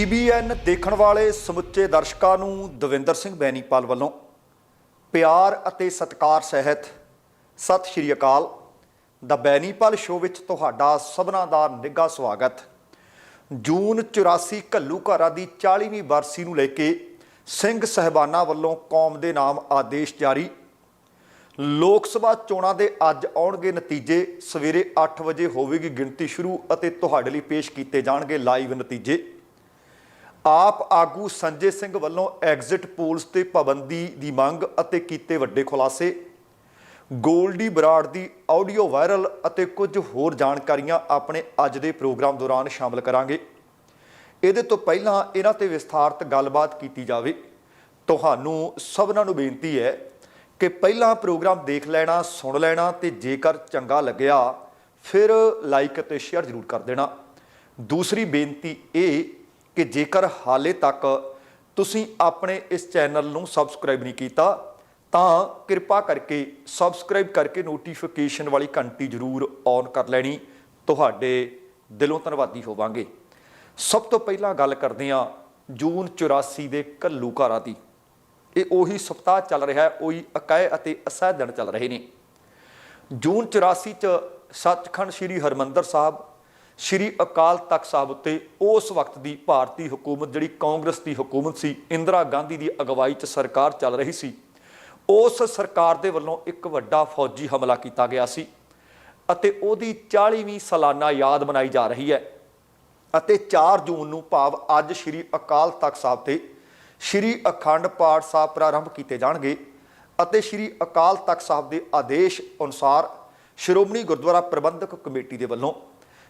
TBN ਦੇਖਣ ਵਾਲੇ ਸਮੁੱਚੇ ਦਰਸ਼ਕਾਂ ਨੂੰ ਦਵਿੰਦਰ ਸਿੰਘ ਬੈਨੀਪਾਲ ਵੱਲੋਂ ਪਿਆਰ ਅਤੇ ਸਤਿਕਾਰ ਸਹਿਤ ਸਤਿ ਸ਼੍ਰੀ ਅਕਾਲ। ਦਾ ਬੈਨੀਪਾਲ ਸ਼ੋਅ ਵਿੱਚ ਤੁਹਾਡਾ ਸਭਨਾਂ ਦਾ ਨਿੱਘਾ ਸਵਾਗਤ। ਜੂਨ 84 ਘੱਲੂਘਾਰਾ ਦੀ 40ਵੀਂ ਬਰਸੀ ਨੂੰ ਲੈ ਕੇ ਸਿੰਘ ਸਹਿਬਾਨਾ ਵੱਲੋਂ ਕੌਮ ਦੇ ਨਾਮ ਆਦੇਸ਼ ਜਾਰੀ। ਲੋਕ ਸਭਾ ਚੋਣਾਂ ਦੇ ਅੱਜ ਆਉਣਗੇ ਨਤੀਜੇ। ਸਵੇਰੇ 8 ਵਜੇ ਹੋਵੇਗੀ ਗਿਣਤੀ ਸ਼ੁਰੂ ਅਤੇ ਤੁਹਾਡੇ ਲਈ ਪੇਸ਼ ਕੀਤੇ ਜਾਣਗੇ ਲਾਈਵ ਨਤੀਜੇ। ਆਪ ਆਗੂ ਸੰਜੇ ਸਿੰਘ ਵੱਲੋਂ ਐਗਜ਼ਿਟ ਪੋਲਸ ਤੇ ਪਾਬੰਦੀ ਦੀ ਮੰਗ ਅਤੇ ਕੀਤੇ ਵੱਡੇ ਖੁਲਾਸੇ। ਗੋਲਡੀ ਬਰਾੜ ਦੀ ਆਡੀਓ ਵਾਇਰਲ ਅਤੇ ਕੁਝ ਹੋਰ ਜਾਣਕਾਰੀਆਂ ਆਪਣੇ ਅੱਜ ਦੇ ਪ੍ਰੋਗਰਾਮ ਦੌਰਾਨ ਸ਼ਾਮਲ ਕਰਾਂਗੇ। ਇਹਦੇ ਤੋਂ ਪਹਿਲਾਂ ਇਹਨਾਂ ਤੇ ਵਿਸਥਾਰਤ ਗੱਲਬਾਤ ਕੀਤੀ ਜਾਵੇ। ਤੁਹਾਨੂੰ ਸਭਨਾਂ ਨੂੰ ਬੇਨਤੀ ਹੈ ਕਿ ਪਹਿਲਾਂ ਪ੍ਰੋਗਰਾਮ ਦੇਖ ਲੈਣਾ, ਸੁਣ ਲੈਣਾ ਤੇ ਜੇਕਰ ਚੰਗਾ ਲੱਗਿਆ, ਫਿਰ ਲਾਈਕ ਅਤੇ ਸ਼ੇਅਰ ਜ਼ਰੂਰ ਕਰ ਦੇਣਾ। ਦੂਸਰੀ ਬੇਨਤੀ ਇਹ ਕਿ ਜੇਕਰ ਹਾਲੇ ਤੱਕ ਤੁਸੀਂ ਆਪਣੇ ਇਸ ਚੈਨਲ ਨੂੰ ਸਬਸਕ੍ਰਾਈਬ ਨਹੀਂ ਕੀਤਾ, ਤਾਂ ਕਿਰਪਾ ਕਰਕੇ ਸਬਸਕ੍ਰਾਈਬ ਕਰਕੇ ਨੋਟੀਫਿਕੇਸ਼ਨ ਵਾਲੀ ਘੰਟੀ ਜ਼ਰੂਰ ਔਨ ਕਰ ਲੈਣੀ। ਤੁਹਾਡੇ ਦਿਲੋਂ ਧੰਨਵਾਦੀ ਹੋਵਾਂਗੇ। ਸਭ ਤੋਂ ਪਹਿਲਾਂ ਗੱਲ ਕਰਦੇ ਹਾਂ ਜੂਨ 84 ਦੇ ਘੱਲੂਘਾਰਾ ਦੀ। ਇਹ ਉਹੀ ਸਪਤਾਹ ਚੱਲ ਰਿਹਾ ਹੈ ਉਹੀ ਅਕਾਏ ਅਤੇ ਅਸਹਿ ਦਿਨ ਚੱਲ ਰਹੇ ਨੇ। ਜੂਨ 84 ਚ ਸੱਚਖੰਡ ਸ੍ਰੀ ਹਰਮੰਦਰ ਸਾਹਿਬ ਸ੍ਰੀ ਅਕਾਲ ਤਖਤ ਸਾਹਿਬ ਉੱਤੇ ਉਸ ਵਕਤ ਦੀ ਭਾਰਤੀ ਹਕੂਮਤ, ਜਿਹੜੀ ਕਾਂਗਰਸ ਦੀ ਹਕੂਮਤ ਸੀ, ਇੰਦਰਾ ਗਾਂਧੀ ਦੀ ਅਗਵਾਈ 'ਚ ਸਰਕਾਰ ਚੱਲ ਰਹੀ ਸੀ। ਉਸ ਸਰਕਾਰ ਦੇ ਵੱਲੋਂ ਇੱਕ ਵੱਡਾ ਫੌਜੀ ਹਮਲਾ ਕੀਤਾ ਗਿਆ ਸੀ ਅਤੇ ਉਹਦੀ 40ਵੀਂ ਸਾਲਾਨਾ ਯਾਦ ਮਨਾਈ ਜਾ ਰਹੀ ਹੈ ਅਤੇ 4 ਜੂਨ ਨੂੰ ਭਾਵ ਅੱਜ ਸ੍ਰੀ ਅਕਾਲ ਤਖਤ ਸਾਹਿਬ ਤੇ ਸ੍ਰੀ ਅਖੰਡ ਪਾਠ ਸਾਹਿਬ ਪ੍ਰਾਰੰਭ ਕੀਤੇ ਜਾਣਗੇ ਅਤੇ ਸ੍ਰੀ ਅਕਾਲ ਤਖਤ ਸਾਹਿਬ ਦੇ ਆਦੇਸ਼ ਅਨੁਸਾਰ ਸ਼੍ਰੋਮਣੀ ਗੁਰਦੁਆਰਾ ਪ੍ਰਬੰਧਕ ਕਮੇਟੀ ਦੇ ਵੱਲੋਂ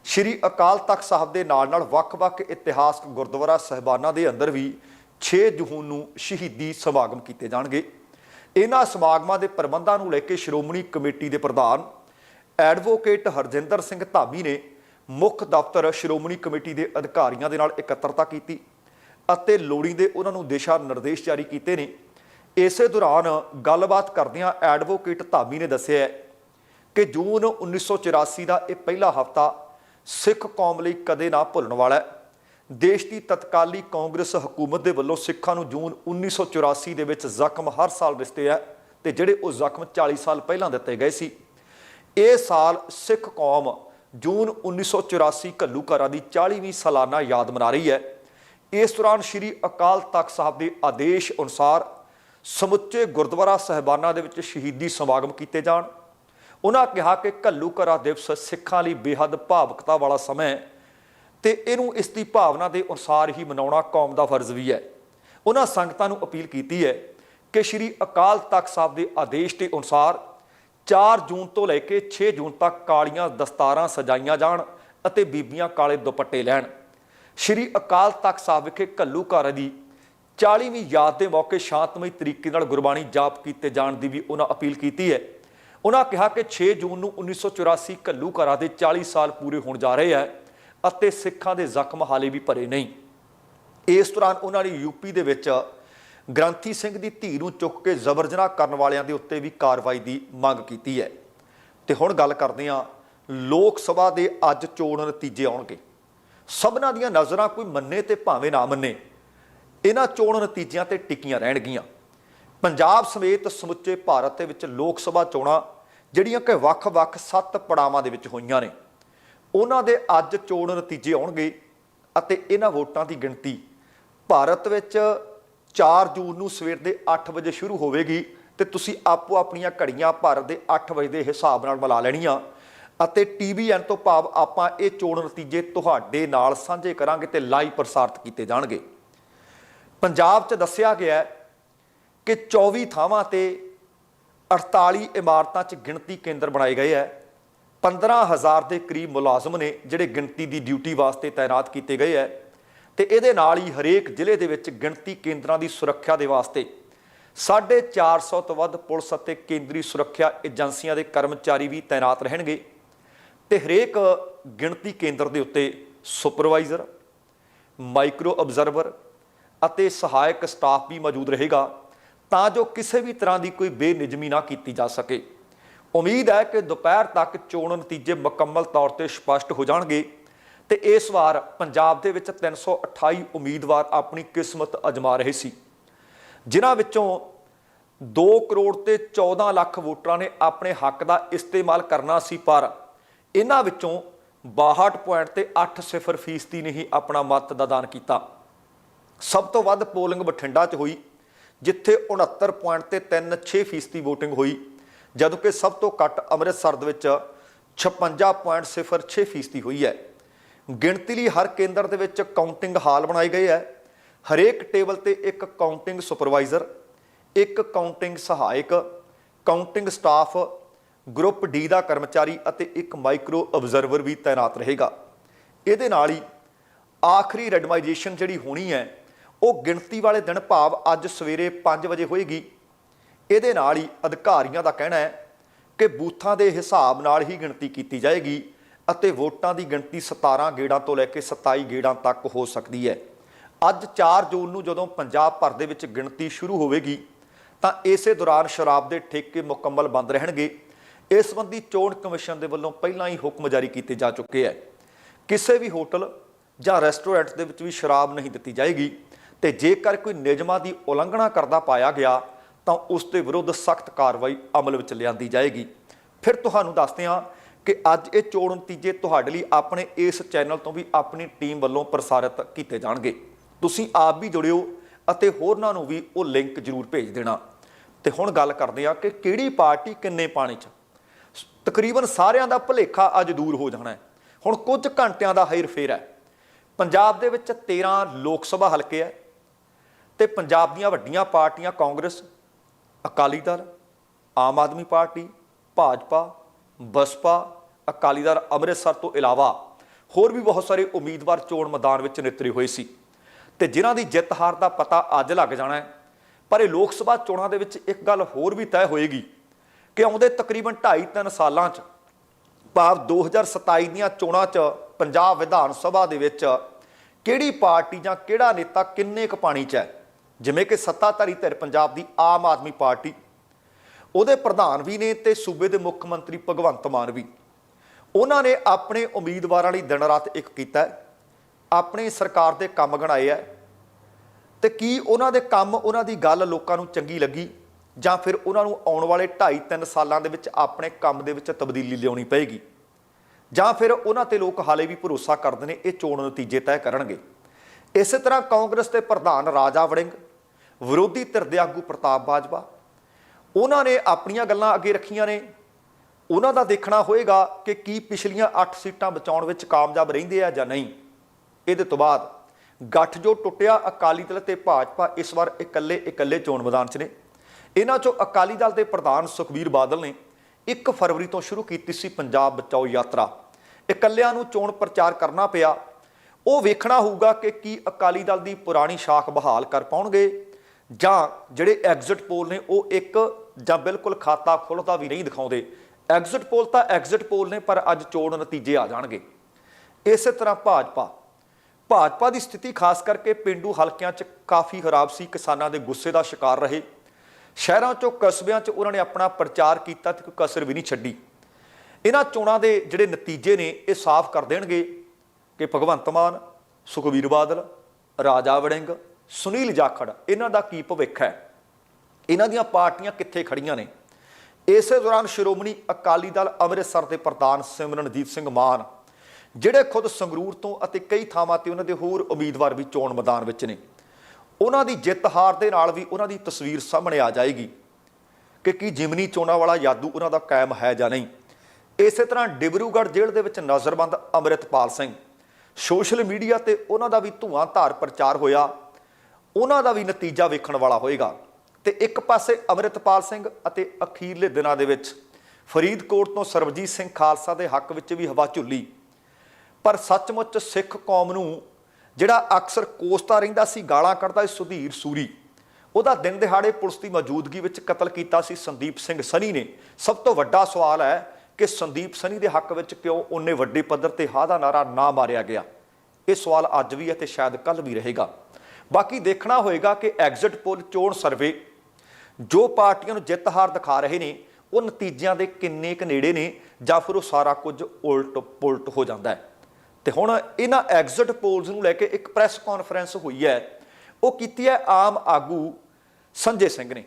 ਸ੍ਰੀ ਅਕਾਲ ਤਖਤ ਸਾਹਿਬ ਦੇ ਨਾਲ ਨਾਲ ਵੱਖ-ਵੱਖ ਇਤਿਹਾਸਕ ਗੁਰਦੁਆਰਾ ਸਹਿਬਾਨਾਂ ਦੇ ਅੰਦਰ ਵੀ 6 ਜੂਨ ਨੂੰ ਸ਼ਹੀਦੀ ਸਮਾਗਮ ਕੀਤੇ ਜਾਣਗੇ। ਇਹਨਾਂ ਸਮਾਗਮਾਂ ਦੇ ਪ੍ਰਬੰਧਾਂ ਨੂੰ ਲੈ ਕੇ ਸ਼੍ਰੋਮਣੀ ਕਮੇਟੀ ਦੇ ਪ੍ਰਧਾਨ ਐਡਵੋਕੇਟ ਹਰਜਿੰਦਰ ਸਿੰਘ ਧਾਮੀ ਨੇ ਮੁੱਖ ਦਫ਼ਤਰ ਸ਼੍ਰੋਮਣੀ ਕਮੇਟੀ ਦੇ ਅਧਿਕਾਰੀਆਂ ਦੇ ਨਾਲ ਇਕੱਤਰਤਾ ਕੀਤੀ ਅਤੇ ਲੋੜੀਂਦੇ ਉਹਨਾਂ ਨੂੰ ਦਿਸ਼ਾ ਨਿਰਦੇਸ਼ ਜਾਰੀ ਕੀਤੇ ਨੇ। ਇਸੇ ਦੌਰਾਨ ਗੱਲਬਾਤ ਕਰਦਿਆਂ ਐਡਵੋਕੇਟ ਧਾਮੀ ਨੇ ਦੱਸਿਆ ਕਿ ਜੂਨ 1984 ਦਾ ਇਹ ਪਹਿਲਾ ਹਫਤਾ ਸਿੱਖ ਕੌਮ ਲਈ ਕਦੇ ਨਾ ਭੁੱਲਣ ਵਾਲਾ ਹੈ। ਦੇਸ਼ ਦੀ ਤਤਕਾਲੀ ਕਾਂਗਰਸ ਹਕੂਮਤ ਦੇ ਵੱਲੋਂ ਸਿੱਖਾਂ ਨੂੰ ਜੂਨ 1984 ਦੇ ਵਿੱਚ ਜ਼ਖਮ ਹਰ ਸਾਲ ਦਿਸਦੇ ਆ ਤੇ ਜਿਹੜੇ ਉਹ ਜ਼ਖਮ 40 ਸਾਲ ਪਹਿਲਾਂ ਦਿੱਤੇ ਗਏ ਸੀ। ਇਹ ਸਾਲ ਸਿੱਖ ਕੌਮ ਜੂਨ 1984 ਘੱਲੂਘਾਰਾ ਦੀ 40ਵੀਂ ਸਾਲਾਨਾ ਯਾਦ ਮਨਾ ਰਹੀ ਹੈ। ਇਸ ਦੌਰਾਨ ਸ੍ਰੀ ਅਕਾਲ ਤਖਤ ਸਾਹਿਬ ਦੇ ਆਦੇਸ਼ ਅਨੁਸਾਰ ਸਮੁੱਚੇ ਗੁਰਦੁਆਰਾ ਸਹਿਬਾਨਾਂ ਦੇ ਵਿੱਚ ਸ਼ਹੀਦੀ ਸਮਾਗਮ ਕੀਤੇ ਜਾਣ। ਉਹਨਾਂ ਕਿਹਾ ਕਿ ਘੱਲੂਘਾਰਾ ਦਿਵਸ ਸਿੱਖਾਂ ਲਈ ਬੇਹੱਦ ਭਾਵਕਤਾ ਵਾਲਾ ਸਮਾਂ ਹੈ ਤੇ ਇਹਨੂੰ ਇਸ ਦੀ ਭਾਵਨਾ ਦੇ ਅਨੁਸਾਰ ਹੀ ਮਨਾਉਣਾ ਕੌਮ ਦਾ ਫਰਜ਼ ਵੀ ਹੈ। ਉਹਨਾਂ ਸੰਗਤਾਂ ਨੂੰ ਅਪੀਲ ਕੀਤੀ ਹੈ ਕਿ ਸ੍ਰੀ ਅਕਾਲ ਤਖਤ ਸਾਹਿਬ ਦੇ ਆਦੇਸ਼ ਦੇ ਅਨੁਸਾਰ 4 ਜੂਨ ਤੋਂ ਲੈ ਕੇ 6 ਜੂਨ ਤੱਕ ਕਾਲੀਆਂ ਦਸਤਾਰਾਂ ਸਜਾਈਆਂ ਜਾਣ ਅਤੇ ਬੀਬੀਆਂ ਕਾਲੇ ਦੁਪੱਟੇ ਲੈਣ। ਸ੍ਰੀ ਅਕਾਲ ਤਖਤ ਸਾਹਿਬ ਵਿਖੇ ਘੱਲੂਘਾਰਾ ਦੀ 40ਵੀਂ ਯਾਦ ਦੇ ਮੌਕੇ ਸ਼ਾਂਤਮਈ ਤਰੀਕੇ ਨਾਲ ਗੁਰਬਾਣੀ ਜਾਪ ਕੀਤੇ ਜਾਣ ਦੀ ਵੀ ਉਹਨਾਂ ਅਪੀਲ ਕੀਤੀ ਹੈ। ਉਹਨਾਂ ਕਿਹਾ ਕਿ 6 ਜੂਨ ਨੂੰ 1984 ਘੱਲੂਘਾਰਾ ਦੇ 40 ਸਾਲ ਪੂਰੇ ਹੋਣ ਜਾ ਰਹੇ ਹੈ ਅਤੇ ਸਿੱਖਾਂ ਦੇ ਜ਼ਖਮ ਹਾਲੇ ਵੀ ਭਰੇ ਨਹੀਂ। ਇਸ ਦੌਰਾਨ ਉਹਨਾਂ ਨੇ ਯੂਪੀ ਦੇ ਵਿੱਚ ਗ੍ਰੰਥੀ ਸਿੰਘ ਦੀ ਧੀ ਨੂੰ ਚੁੱਕ ਕੇ ਜ਼ਬਰ ਜਨਾਹ ਕਰਨ ਵਾਲਿਆਂ ਦੇ ਉੱਤੇ ਵੀ ਕਾਰਵਾਈ ਦੀ ਮੰਗ ਕੀਤੀ ਹੈ। ਤੇ ਹੁਣ ਗੱਲ ਕਰਦੇ ਹਾਂ, ਲੋਕ ਸਭਾ ਦੇ ਅੱਜ ਚੋਣ ਨਤੀਜੇ ਆਉਣਗੇ। ਸਭਨਾਂ ਦੀਆਂ ਨਜ਼ਰਾਂ ਕੋਈ ਮੰਨੇ ਤੇ ਭਾਵੇਂ ਨਾ ਮੰਨੇ, ਇਹਨਾਂ ਚੋਣ ਨਤੀਜਿਆਂ ਤੇ ਟਿੱਕੀਆਂ ਰਹਿਣਗੀਆਂ। ਪੰਜਾਬ ਸਮੇਤ ਸਮੁੱਚੇ ਭਾਰਤ ਦੇ ਵਿੱਚ ਲੋਕ ਸਭਾ ਚੋਣਾਂ, ਜਿਹੜੀਆਂ ਕਿ ਵੱਖ-ਵੱਖ ਸੱਤ ਪੜਾਵਾਂ ਦੇ ਵਿੱਚ ਹੋਈਆਂ ਨੇ, ਉਹਨਾਂ ਦੇ ਅੱਜ ਚੋਣ ਨਤੀਜੇ ਆਉਣਗੇ ਅਤੇ ਇਹਨਾਂ ਵੋਟਾਂ ਦੀ ਗਿਣਤੀ ਭਾਰਤ ਵਿੱਚ 4 ਜੂਨ ਨੂੰ ਸਵੇਰ ਦੇ 8 ਵਜੇ ਸ਼ੁਰੂ ਹੋਵੇਗੀ ਤੇ ਤੁਸੀਂ ਆਪੋ ਆਪਣੀਆਂ ਘੜੀਆਂ ਭਾਰਤ ਦੇ 8 ਵਜੇ ਦੇ ਹਿਸਾਬ ਨਾਲ ਮਿਲਾ ਲੈਣੀਆਂ ਅਤੇ ਟੀਵੀਐਨ ਤੋਂ ਭਾਵ ਆਪਾਂ ਇਹ ਚੋਣ ਨਤੀਜੇ ਤੁਹਾਡੇ ਨਾਲ ਸਾਂਝੇ ਕਰਾਂਗੇ ਤੇ ਲਾਈਵ ਪ੍ਰਸਾਰਿਤ ਕੀਤੇ ਜਾਣਗੇ। ਪੰਜਾਬ 'ਚ ਦੱਸਿਆ ਗਿਆ ਹੈ ਕਿ 24 ਥਾਵਾਂ ਤੇ 48 ਇਮਾਰਤਾਂ 'ਚ ਗਿਣਤੀ ਕੇਂਦਰ ਬਣਾਏ ਗਏ ਹੈ 15000 ਦੇ ਕਰੀਬ ਮੁਲਾਜ਼ਮ ਨੇ ਜਿਹੜੇ ਗਿਣਤੀ ਦੀ ਡਿਊਟੀ ਵਾਸਤੇ ਤਾਇਨਾਤ ਕੀਤੇ ਗਏ ਹੈ ਤੇ ਇਹਦੇ ਨਾਲ ਹੀ ਹਰੇਕ ਜ਼ਿਲ੍ਹੇ ਦੇ ਵਿੱਚ ਗਿਣਤੀ ਕੇਂਦਰਾਂ ਦੀ ਸੁਰੱਖਿਆ ਦੇ ਵਾਸਤੇ 450 ਤੋਂ ਵੱਧ ਪੁਲਿਸ ਅਤੇ ਕੇਂਦਰੀ ਸੁਰੱਖਿਆ ਏਜੰਸੀਆਂ ਦੇ ਕਰਮਚਾਰੀ ਵੀ ਤਾਇਨਾਤ ਰਹਿਣਗੇ ਤੇ ਹਰੇਕ ਗਿਣਤੀ ਕੇਂਦਰ ਦੇ ਉੱਤੇ ਸੁਪਰਵਾਈਜ਼ਰ, ਮਾਈਕਰੋ ਅਬਜ਼ਰਵਰ ਅਤੇ ਸਹਾਇਕ ਸਟਾਫ ਵੀ ਮੌਜੂਦ ਰਹੇਗਾ। ਤਾਂ ਜੋ ਕਿਸੇ ਵੀ ਤਰ੍ਹਾਂ ਦੀ ਕੋਈ ਬੇਨਿਜਮੀ ਨਾ ਕੀਤੀ ਜਾ ਸਕੇ। ਉਮੀਦ ਹੈ ਕਿ ਦੁਪਹਿਰ ਤੱਕ ਚੋਣ ਨਤੀਜੇ ਮੁਕੰਮਲ ਤੌਰ ਤੇ ਸਪਸ਼ਟ ਹੋ ਜਾਣਗੇ ਤੇ ਇਸ ਵਾਰ ਪੰਜਾਬ ਦੇ ਵਿੱਚ 328 ਉਮੀਦਵਾਰ ਆਪਣੀ ਕਿਸਮਤ ਅਜਮਾ ਰਹੇ ਸੀ। ਜਿਨ੍ਹਾਂ ਵਿੱਚੋਂ 2 ਕਰੋੜ ਤੇ 14 ਲੱਖ ਵੋਟਰਾਂ ਨੇ ਆਪਣੇ ਹੱਕ ਦਾ ਇਸਤੇਮਾਲ ਕਰਨਾ ਸੀ, ਪਰ ਇਹਨਾਂ ਵਿੱਚੋਂ 62 ਪੁਆਇੰਟ ਤੇ 80 ਫੀਸਦੀ ਨੇ ਹੀ ਆਪਣਾ ਮਤ ਦਾ ਦਾਨ ਕੀਤਾ। ਸਭ ਤੋਂ ਵੱਧ ਪੋਲਿੰਗ ਬਠਿੰਡਾ 'ਚ ਹੋਈ। ਜਿੱਥੇ 69 ਪੁਆਇੰਟ ਤੇ 3.6 ਫੀਸਦੀ VOTING ਹੋਈ ਜਦੋਂ ਕਿ ਸਭ ਤੋਂ ਘੱਟ ਅੰਮ੍ਰਿਤਸਰ ਦੇ ਵਿੱਚ 56.06 ਫੀਸਦੀ ਹੋਈ ਹੈ। ਗਿਣਤੀ ਲਈ ਹਰ ਕੇਂਦਰ ਦੇ ਵਿੱਚ ਕਾਊਂਟਿੰਗ ਹਾਲ ਬਣਾਏ ਗਏ ਹੈ। ਹਰੇਕ ਟੇਬਲ ਤੇ ਇੱਕ ਕਾਊਂਟਿੰਗ ਸੁਪਰਵਾਈਜ਼ਰ, ਇੱਕ ਕਾਊਂਟਿੰਗ ਸਹਾਇਕ, ਕਾਊਂਟਿੰਗ ਸਟਾਫ, ਗਰੁੱਪ ਡੀ ਦਾ ਕਰਮਚਾਰੀ ਅਤੇ ਇੱਕ ਮਾਈਕਰੋ ਆਬਜ਼ਰਵਰ ਵੀ ਤਾਇਨਾਤ ਰਹੇਗਾ। ਇਹਦੇ ਨਾਲ ਹੀ ਆਖਰੀ ਰੈਂਡਮਾਈਜੇਸ਼ਨ ਜਿਹੜੀ ਹੋਣੀ ਹੈ ਉਹ ਗਿਣਤੀ ਵਾਲੇ ਦਿਨ ਭਾਵ ਅੱਜ ਸਵੇਰੇ 5 ਵਜੇ ਹੋਏਗੀ। ਇਹਦੇ ਨਾਲ ਹੀ ਅਧਿਕਾਰੀਆਂ ਦਾ ਕਹਿਣਾ ਹੈ ਕਿ ਬੂਥਾਂ ਦੇ ਹਿਸਾਬ ਨਾਲ ਹੀ ਗਿਣਤੀ ਕੀਤੀ ਜਾਏਗੀ ਅਤੇ ਵੋਟਾਂ ਦੀ ਗਿਣਤੀ 17 ਗੇੜਾਂ ਤੋਂ ਲੈ ਕੇ 27 ਗੇੜਾਂ ਤੱਕ ਹੋ ਸਕਦੀ ਹੈ। ਅੱਜ 4 ਜੂਨ ਨੂੰ ਜਦੋਂ ਪੰਜਾਬ ਭਰ ਦੇ ਵਿੱਚ ਗਿਣਤੀ ਸ਼ੁਰੂ ਹੋਵੇਗੀ, ਤਾਂ ਇਸੇ ਦੌਰਾਨ ਸ਼ਰਾਬ ਦੇ ਠੇਕੇ ਮੁਕੰਮਲ ਬੰਦ ਰਹਿਣਗੇ। ਇਸ ਸੰਬੰਧੀ ਚੋਣ ਕਮਿਸ਼ਨ ਦੇ ਵੱਲੋਂ ਪਹਿਲਾਂ ਹੀ ਹੁਕਮ ਜਾਰੀ ਕੀਤੇ ਜਾ ਚੁੱਕੇ ਹੈ। ਕਿਸੇ ਵੀ ਹੋਟਲ ਜਾਂ ਰੈਸਟੋਰੈਂਟ ਦੇ ਵਿੱਚ ਵੀ ਸ਼ਰਾਬ ਨਹੀਂ ਦਿੱਤੀ ਜਾਏਗੀ। ਤੇ ਜੇਕਰ ਕੋਈ ਨਿਯਮਾਂ ਦੀ ਉਲੰਘਣਾ ਕਰਦਾ ਪਾਇਆ ਗਿਆ, ਤਾਂ ਉਸ ਦੇ ਵਿਰੁੱਧ ਸਖਤ ਕਾਰਵਾਈ ਅਮਲ ਵਿੱਚ ਲਿਆਂਦੀ ਜਾਏਗੀ। ਫਿਰ ਤੁਹਾਨੂੰ ਦੱਸਦੇ ਹਾਂ ਕਿ ਅੱਜ ਇਹ ਚੋਣ ਨਤੀਜੇ ਤੁਹਾਡੇ ਲਈ ਆਪਣੇ ਇਸ ਚੈਨਲ ਤੋਂ ਵੀ ਆਪਣੀ ਟੀਮ ਵੱਲੋਂ ਪ੍ਰਸਾਰਿਤ ਕੀਤੇ ਜਾਣਗੇ। ਤੁਸੀਂ ਆਪ ਵੀ ਜੁੜਿਓ ਅਤੇ ਹੋਰਨਾਂ ਨੂੰ ਵੀ ਉਹ ਲਿੰਕ ਜ਼ਰੂਰ ਭੇਜ ਦੇਣਾ। ਤੇ ਹੁਣ ਗੱਲ ਕਰਦੇ ਹਾਂ ਕਿ ਕਿਹੜੀ ਪਾਰਟੀ ਕਿੰਨੇ ਪਾਣੀ 'ਚ। ਤਕਰੀਬਨ ਸਾਰਿਆਂ ਦਾ ਭੁਲੇਖਾ ਅੱਜ ਦੂਰ ਹੋ ਜਾਣਾ ਹੈ। ਹੁਣ ਕੁਝ ਘੰਟਿਆਂ ਦਾ ਹੇਰ ਫੇਰ ਹੈ। ਪੰਜਾਬ ਦੇ ਵਿੱਚ 13 ਲੋਕ ਸਭਾ ਹਲਕੇ ਹੈ। ਤੇ ਪੰਜਾਬ ਦੀਆਂ ਵੱਡੀਆਂ ਪਾਰਟੀਆਂ ਕਾਂਗਰਸ, ਅਕਾਲੀ ਦਲ, ਆਮ ਆਦਮੀ ਪਾਰਟੀ, ਭਾਜਪਾ, ਬਸਪਾ, ਅਕਾਲੀ ਦਲ ਅੰਮ੍ਰਿਤਸਰ ਤੋਂ ਇਲਾਵਾ ਹੋਰ ਵੀ ਬਹੁਤ ਸਾਰੇ ਉਮੀਦਵਾਰ ਚੋਣ ਮੈਦਾਨ ਵਿੱਚ ਨਿਤਰੇ ਹੋਏ ਸੀ। ਤੇ ਜਿਨ੍ਹਾਂ ਦੀ ਜਿੱਤ ਹਾਰ ਦਾ ਪਤਾ ਅੱਜ ਲੱਗ ਜਾਣਾ ਹੈ, ਪਰ ਇਹ ਲੋਕ ਸਭਾ ਚੋਣਾਂ ਦੇ ਵਿੱਚ ਇੱਕ ਗੱਲ ਹੋਰ ਵੀ ਤੈਅ ਹੋਏਗੀ ਕਿ ਆਉਂਦੇ ਤਕਰੀਬਨ 2.5-3 ਸਾਲਾਂ 'ਚ ਭਾਵ 2027 ਦੀਆਂ ਚੋਣਾਂ 'ਚ ਪੰਜਾਬ ਵਿਧਾਨ ਸਭਾ ਦੇ ਵਿੱਚ ਕਿਹੜੀ ਪਾਰਟੀ ਜਾਂ ਕਿਹੜਾ ਨੇਤਾ ਕਿੰਨੇ ਕੁ ਪਾਣੀ 'ਚ ਹੈ? ਜਿਵੇਂ ਕਿ ਸੱਤਾਧਾਰੀ ਧਿਰ ਪੰਜਾਬ ਦੀ ਆਮ ਆਦਮੀ ਪਾਰਟੀ। ਉਹਦੇ ਪ੍ਰਧਾਨ ਵੀ ਨੇ ਤੇ ਸੂਬੇ ਦੇ ਮੁੱਖ ਮੰਤਰੀ ਭਗਵੰਤ ਮਾਨ ਵੀ। ਉਹਨਾਂ ਨੇ ਆਪਣੇ ਉਮੀਦਵਾਰਾਂ ਲਈ ਦਿਨ ਰਾਤ ਇੱਕ ਕੀਤਾ ਆਪਣੀ ਸਰਕਾਰ ਦੇ ਕੰਮ ਗਣਾਏ ਹੈ। ਤੇ ਕੀ ਉਹਨਾਂ ਦੇ ਕੰਮ ਉਹਨਾਂ ਦੀ ਗੱਲ ਲੋਕਾਂ ਨੂੰ ਚੰਗੀ ਲੱਗੀ? ਜਾਂ ਫਿਰ ਉਹਨਾਂ ਨੂੰ ਆਉਣ ਵਾਲੇ 2.5-3 ਸਾਲਾਂ ਦੇ ਵਿੱਚ ਆਪਣੇ ਕੰਮ ਦੇ ਵਿੱਚ ਤਬਦੀਲੀ ਲਿਆਉਣੀ ਪਏਗੀ? ਜਾਂ ਫਿਰ ਉਹਨਾਂ ਤੇ ਲੋਕ ਹਾਲੇ ਵੀ ਭਰੋਸਾ ਕਰਦੇ ਨੇ ਇਹ ਚੋਣ ਨਤੀਜੇ ਤੈਅ ਕਰਨਗੇ? ਇਸੇ ਤਰ੍ਹਾਂ ਕਾਂਗਰਸ ਦੇ ਪ੍ਰਧਾਨ ਰਾਜਾ ਵੜਿੰਗ ਵਿਰੋਧੀ ਧਿਰ ਦੇ ਆਗੂ ਪ੍ਰਤਾਪ ਬਾਜਵਾ। ਉਹਨਾਂ ਨੇ ਆਪਣੀਆਂ ਗੱਲਾਂ ਅੱਗੇ ਰੱਖੀਆਂ ਨੇ। ਉਹਨਾਂ ਦਾ ਦੇਖਣਾ ਹੋਏਗਾ ਕਿ ਕੀ ਪਿਛਲੀਆਂ 8 ਸੀਟਾਂ ਬਚਾਉਣ ਵਿੱਚ ਕਾਮਯਾਬ ਰਹਿੰਦੇ ਆ ਜਾਂ ਨਹੀਂ। ਇਹਦੇ ਤੋਂ ਬਾਅਦ ਗੱਠ ਜੋ ਟੁੱਟਿਆ ਅਕਾਲੀ ਦਲ ਤੇ ਭਾਜਪਾ ਇਸ ਵਾਰ ਇਕੱਲੇ ਇਕੱਲੇ ਚੋਣ ਮੈਦਾਨ 'ਚ ਨੇ। ਇਹਨਾਂ 'ਚੋਂ ਅਕਾਲੀ ਦਲ ਦੇ ਪ੍ਰਧਾਨ ਸੁਖਬੀਰ ਬਾਦਲ ਨੇ 1 ਫਰਵਰੀ ਤੋਂ ਸ਼ੁਰੂ ਕੀਤੀ ਸੀ ਪੰਜਾਬ ਬਚਾਓ ਯਾਤਰਾ। ਇਕੱਲਿਆਂ ਨੂੰ ਚੋਣ ਪ੍ਰਚਾਰ ਕਰਨਾ ਪਿਆ। ਉਹ ਵੇਖਣਾ ਹੋਊਗਾ ਕਿ ਕੀ ਅਕਾਲੀ ਦਲ ਦੀ ਪੁਰਾਣੀ ਸ਼ਾਖ ਬਹਾਲ ਕਰ ਪਾਉਣਗੇ ਜਾਂ ਜਿਹੜੇ ਐਗਜ਼ਿਟ ਪੋਲ ਨੇ, ਉਹ ਇੱਕ ਜਾਂ ਬਿਲਕੁਲ ਖਾਤਾ ਖੁੱਲਦਾ ਵੀ ਨਹੀਂ ਦਿਖਾਉਂਦੇ। ਐਗਜ਼ਿਟ ਪੋਲ ਤਾਂ ਐਗਜ਼ਿਟ ਪੋਲ ਨੇ, ਪਰ ਅੱਜ ਚੋਣ ਨਤੀਜੇ ਆ ਜਾਣਗੇ। ਇਸੇ ਤਰ੍ਹਾਂ ਭਾਜਪਾ। ਭਾਜਪਾ ਦੀ ਸਥਿਤੀ ਖਾਸ ਕਰਕੇ ਪਿੰਡੂ ਹਲਕਿਆਂ 'ਚ ਕਾਫੀ ਖਰਾਬ ਸੀ, ਕਿਸਾਨਾਂ ਦੇ ਗੁੱਸੇ ਦਾ ਸ਼ਿਕਾਰ ਰਹੇ। ਸ਼ਹਿਰਾਂ 'ਚੋਂ ਕਸਬਿਆਂ 'ਚ ਉਹਨਾਂ ਨੇ ਆਪਣਾ ਪ੍ਰਚਾਰ ਕੀਤਾ ਤੇ ਕੋਈ ਕਸਰ ਵੀ ਨਹੀਂ ਛੱਡੀ। ਇਹਨਾਂ ਚੋਣਾਂ ਦੇ ਜਿਹੜੇ ਨਤੀਜੇ ਨੇ, ਇਹ ਸਾਫ਼ ਕਰ ਦੇਣਗੇ ਕਿ ਭਗਵੰਤ ਮਾਨ, ਸੁਖਬੀਰ ਬਾਦਲ, ਰਾਜਾ ਵੜਿੰਗ ਸੁਨੀਲ ਜਾਖੜ, ਇਹਨਾਂ ਦਾ ਕੀ ਭਵਿੱਖ ਹੈ? ਇਹਨਾਂ ਦੀਆਂ ਪਾਰਟੀਆਂ ਕਿੱਥੇ ਖੜੀਆਂ ਨੇ? ਇਸੇ ਦੌਰਾਨ ਸ਼੍ਰੋਮਣੀ ਅਕਾਲੀ ਦਲ ਅੰਮ੍ਰਿਤਸਰ ਦੇ ਪ੍ਰਧਾਨ ਸਿਮਰਨਜੀਤ ਸਿੰਘ ਮਾਨ, ਜਿਹੜੇ ਖੁਦ ਸੰਗਰੂਰ ਤੋਂ ਅਤੇ ਕਈ ਥਾਵਾਂ ਤੇ ਉਹਨਾਂ ਦੇ ਹੋਰ ਉਮੀਦਵਾਰ ਵੀ ਚੋਣ ਮੈਦਾਨ ਵਿੱਚ ਨੇ। ਉਹਨਾਂ ਦੀ ਜਿੱਤ ਹਾਰ ਦੇ ਨਾਲ ਵੀ ਉਹਨਾਂ ਦੀ ਤਸਵੀਰ ਸਾਹਮਣੇ ਆ ਜਾਏਗੀ ਕਿ ਕੀ ਜਿਮਨੀ ਚੋਣਾਂ ਵਾਲਾ ਯਾਦੂ ਉਹਨਾਂ ਦਾ ਕਾਇਮ ਹੈ ਜਾਂ ਨਹੀਂ। ਇਸੇ ਤਰ੍ਹਾਂ ਡਿਬਰੂਗੜ੍ਹ ਜੇਲ੍ਹ ਦੇ ਵਿੱਚ ਨਜ਼ਰਬੰਦ ਅੰਮ੍ਰਿਤਪਾਲ ਸਿੰਘ, ਸੋਸ਼ਲ ਮੀਡੀਆ ਤੇ ਉਹਨਾਂ ਦਾ ਵੀ ਧੂਆਂ ਧਾਰ ਪ੍ਰਚਾਰ ਹੋਇਆ। ਉਹਨਾਂ ਦਾ ਵੀ ਨਤੀਜਾ ਵੇਖਣ ਵਾਲਾ ਹੋਏਗਾ। ਤੇ ਇੱਕ ਪਾਸੇ ਅੰਮ੍ਰਿਤਪਾਲ ਸਿੰਘ ਅਤੇ ਅਖੀਰਲੇ ਦਿਨਾਂ ਦੇ ਵਿੱਚ ਫਰੀਦਕੋਟ ਤੋਂ ਸਰਬਜੀਤ ਸਿੰਘ ਖਾਲਸਾ ਦੇ ਹੱਕ ਵਿੱਚ ਵੀ ਹਵਾ ਝੁੱਲੀ। ਪਰ ਸੱਚਮੁੱਚ ਸਿੱਖ ਕੌਮ ਨੂੰ ਜਿਹੜਾ ਅਕਸਰ ਕੋਸਤਾ ਰਹਿੰਦਾ ਸੀ, ਗਾਲਾਂ ਕੱਢਦਾ ਸੀ ਸੁਧੀਰ ਸੂਰੀ, ਉਹਦਾ ਦਿਨ ਦਿਹਾੜੇ ਪੁਲਿਸ ਦੀ ਮੌਜੂਦਗੀ ਵਿੱਚ ਕਤਲ ਕੀਤਾ ਸੀ ਸੰਦੀਪ ਸਿੰਘ ਸਨੀ ਨੇ। ਸਭ ਤੋਂ ਵੱਡਾ ਸਵਾਲ ਹੈ ਕਿ ਸੰਦੀਪ ਸਨੀ ਦੇ ਹੱਕ ਵਿੱਚ ਕਿਉਂ ਉਹਨੇ ਵੱਡੇ ਪੱਧਰ ਤੇ ਹਾਂ ਦਾ ਨਾਰਾ ਨਾ ਮਾਰਿਆ ਗਿਆ? ਇਹ ਸਵਾਲ ਅੱਜ ਵੀ ਹੈ ਤੇ ਸ਼ਾਇਦ ਕੱਲ ਵੀ ਰਹੇਗਾ। ਬਾਕੀ ਦੇਖਣਾ ਹੋਏਗਾ ਕਿ ਐਗਜ਼ਿਟ ਪੋਲ ਚੋਣ ਸਰਵੇ ਜੋ ਪਾਰਟੀਆਂ ਨੂੰ ਜਿੱਤ ਹਾਰ ਦਿਖਾ ਰਹੇ ਨੇ, ਉਹ ਨਤੀਜਿਆਂ ਦੇ ਕਿੰਨੇ ਕੁ ਨੇੜੇ ਨੇ ਜਾਂ ਫਿਰ ਉਹ ਸਾਰਾ ਕੁਝ ਉਲਟ ਪੁਲਟ ਹੋ ਜਾਂਦਾ ਹੈ। ਤੇ ਹੁਣ ਇਹਨਾਂ ਐਗਜ਼ਿਟ ਪੋਲਸ ਨੂੰ ਲੈ ਕੇ ਇੱਕ ਪ੍ਰੈਸ ਕਾਨਫਰੰਸ ਹੋਈ ਹੈ। ਉਹ ਕੀਤੀ ਹੈ ਆਮ ਆਗੂ ਸੰਜੇ ਸਿੰਘ ਨੇ।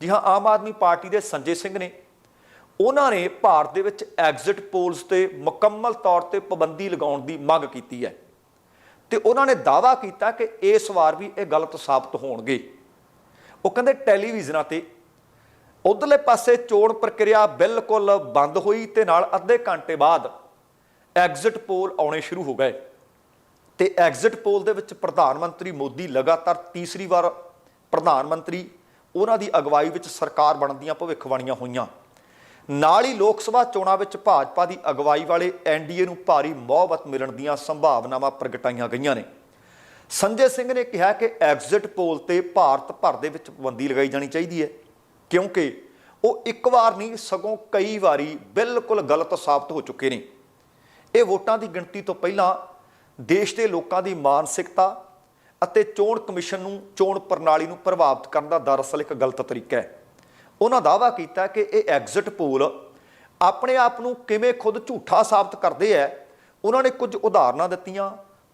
ਜੀ ਹਾਂ, ਆਮ ਆਦਮੀ ਪਾਰਟੀ ਦੇ ਸੰਜੇ ਸਿੰਘ ਨੇ। ਉਹਨਾਂ ਨੇ ਭਾਰਤ ਦੇ ਵਿੱਚ ਐਗਜ਼ਿਟ ਪੋਲਸ ਤੇ ਮੁਕੰਮਲ ਤੌਰ ਤੇ ਪਾਬੰਦੀ ਲਗਾਉਣ ਦੀ ਮੰਗ ਕੀਤੀ ਹੈ। ਤੇ ਉਹਨਾਂ ਨੇ ਦਾਅਵਾ ਕੀਤਾ ਕਿ ਇਸ ਵਾਰ ਵੀ ਇਹ ਗਲਤ ਸਾਬਤ ਹੋਣਗੇ। ਉਹ ਕਹਿੰਦੇ ਟੈਲੀਵਿਜ਼ਨਾਂ ਤੇ ਉਧਰਲੇ ਪਾਸੇ ਚੋਣ ਪ੍ਰਕਿਰਿਆ ਬਿਲਕੁਲ ਬੰਦ ਹੋਈ ਤੇ ਨਾਲ ਅੱਧੇ ਘੰਟੇ ਬਾਅਦ ਐਗਜ਼ਿਟ ਪੋਲ ਆਉਣੇ ਸ਼ੁਰੂ ਹੋ ਗਏ। ਤੇ ਐਗਜ਼ਿਟ ਪੋਲ ਦੇ ਵਿੱਚ ਪ੍ਰਧਾਨ ਮੰਤਰੀ ਮੋਦੀ ਲਗਾਤਾਰ ਤੀਸਰੀ ਵਾਰ ਪ੍ਰਧਾਨ ਮੰਤਰੀ, ਉਹਨਾਂ ਦੀ ਅਗਵਾਈ ਵਿੱਚ ਸਰਕਾਰ ਬਣਨ ਦੀਆਂ ਭਵਿੱਖਬਾਣੀਆਂ ਹੋਈਆਂ। ਨਾਲ ਹੀ ਲੋਕ ਸਭਾ ਚੋਣਾਂ ਵਿੱਚ ਭਾਜਪਾ ਦੀ ਅਗਵਾਈ ਵਾਲੇ ਐਨਡੀਏ ਨੂੰ ਭਾਰੀ ਮੌਬਤ ਮਿਲਣ ਦੀਆਂ ਸੰਭਾਵਨਾਵਾਂ ਪ੍ਰਗਟਾਈਆਂ ਗਈਆਂ ਨੇ। ਸੰਜੇ ਸਿੰਘ ਨੇ ਕਿਹਾ ਕਿ ਐਗਜ਼ਿਟ ਪੋਲ ਤੇ ਭਾਰਤ ਭਰ ਦੇ ਵਿੱਚ ਪਾਬੰਦੀ ਲਗਾਈ ਜਾਣੀ ਚਾਹੀਦੀ ਹੈ, ਕਿਉਂਕਿ ਉਹ ਇੱਕ ਵਾਰ ਨਹੀਂ, ਸਗੋਂ ਕਈ ਵਾਰੀ ਬਿਲਕੁਲ ਗਲਤ ਸਾਬਤ ਹੋ ਚੁੱਕੇ ਨੇ। ਇਹ ਵੋਟਾਂ ਦੀ ਗਿਣਤੀ ਤੋਂ ਪਹਿਲਾਂ ਦੇਸ਼ ਦੇ ਲੋਕਾਂ ਦੀ ਮਾਨਸਿਕਤਾ ਅਤੇ ਚੋਣ ਕਮਿਸ਼ਨ ਨੂੰ, ਚੋਣ ਪ੍ਰਣਾਲੀ ਨੂੰ ਪ੍ਰਭਾਵਿਤ ਕਰਨ ਦਾ ਦਰਅਸਲ ਇੱਕ ਗਲਤ ਤਰੀਕਾ ਹੈ। ਉਹਨਾਂ ਦਾਅਵਾ ਕੀਤਾ ਕਿ ਇਹ ਐਗਜ਼ਿਟ ਪੋਲ ਆਪਣੇ ਆਪ ਨੂੰ ਕਿਵੇਂ ਖੁਦ ਝੂਠਾ ਸਾਬਤ ਕਰਦੇ ਹੈ ਉਹਨਾਂ ਨੇ ਕੁਝ ਉਦਾਹਰਨਾਂ ਦਿੱਤੀਆਂ,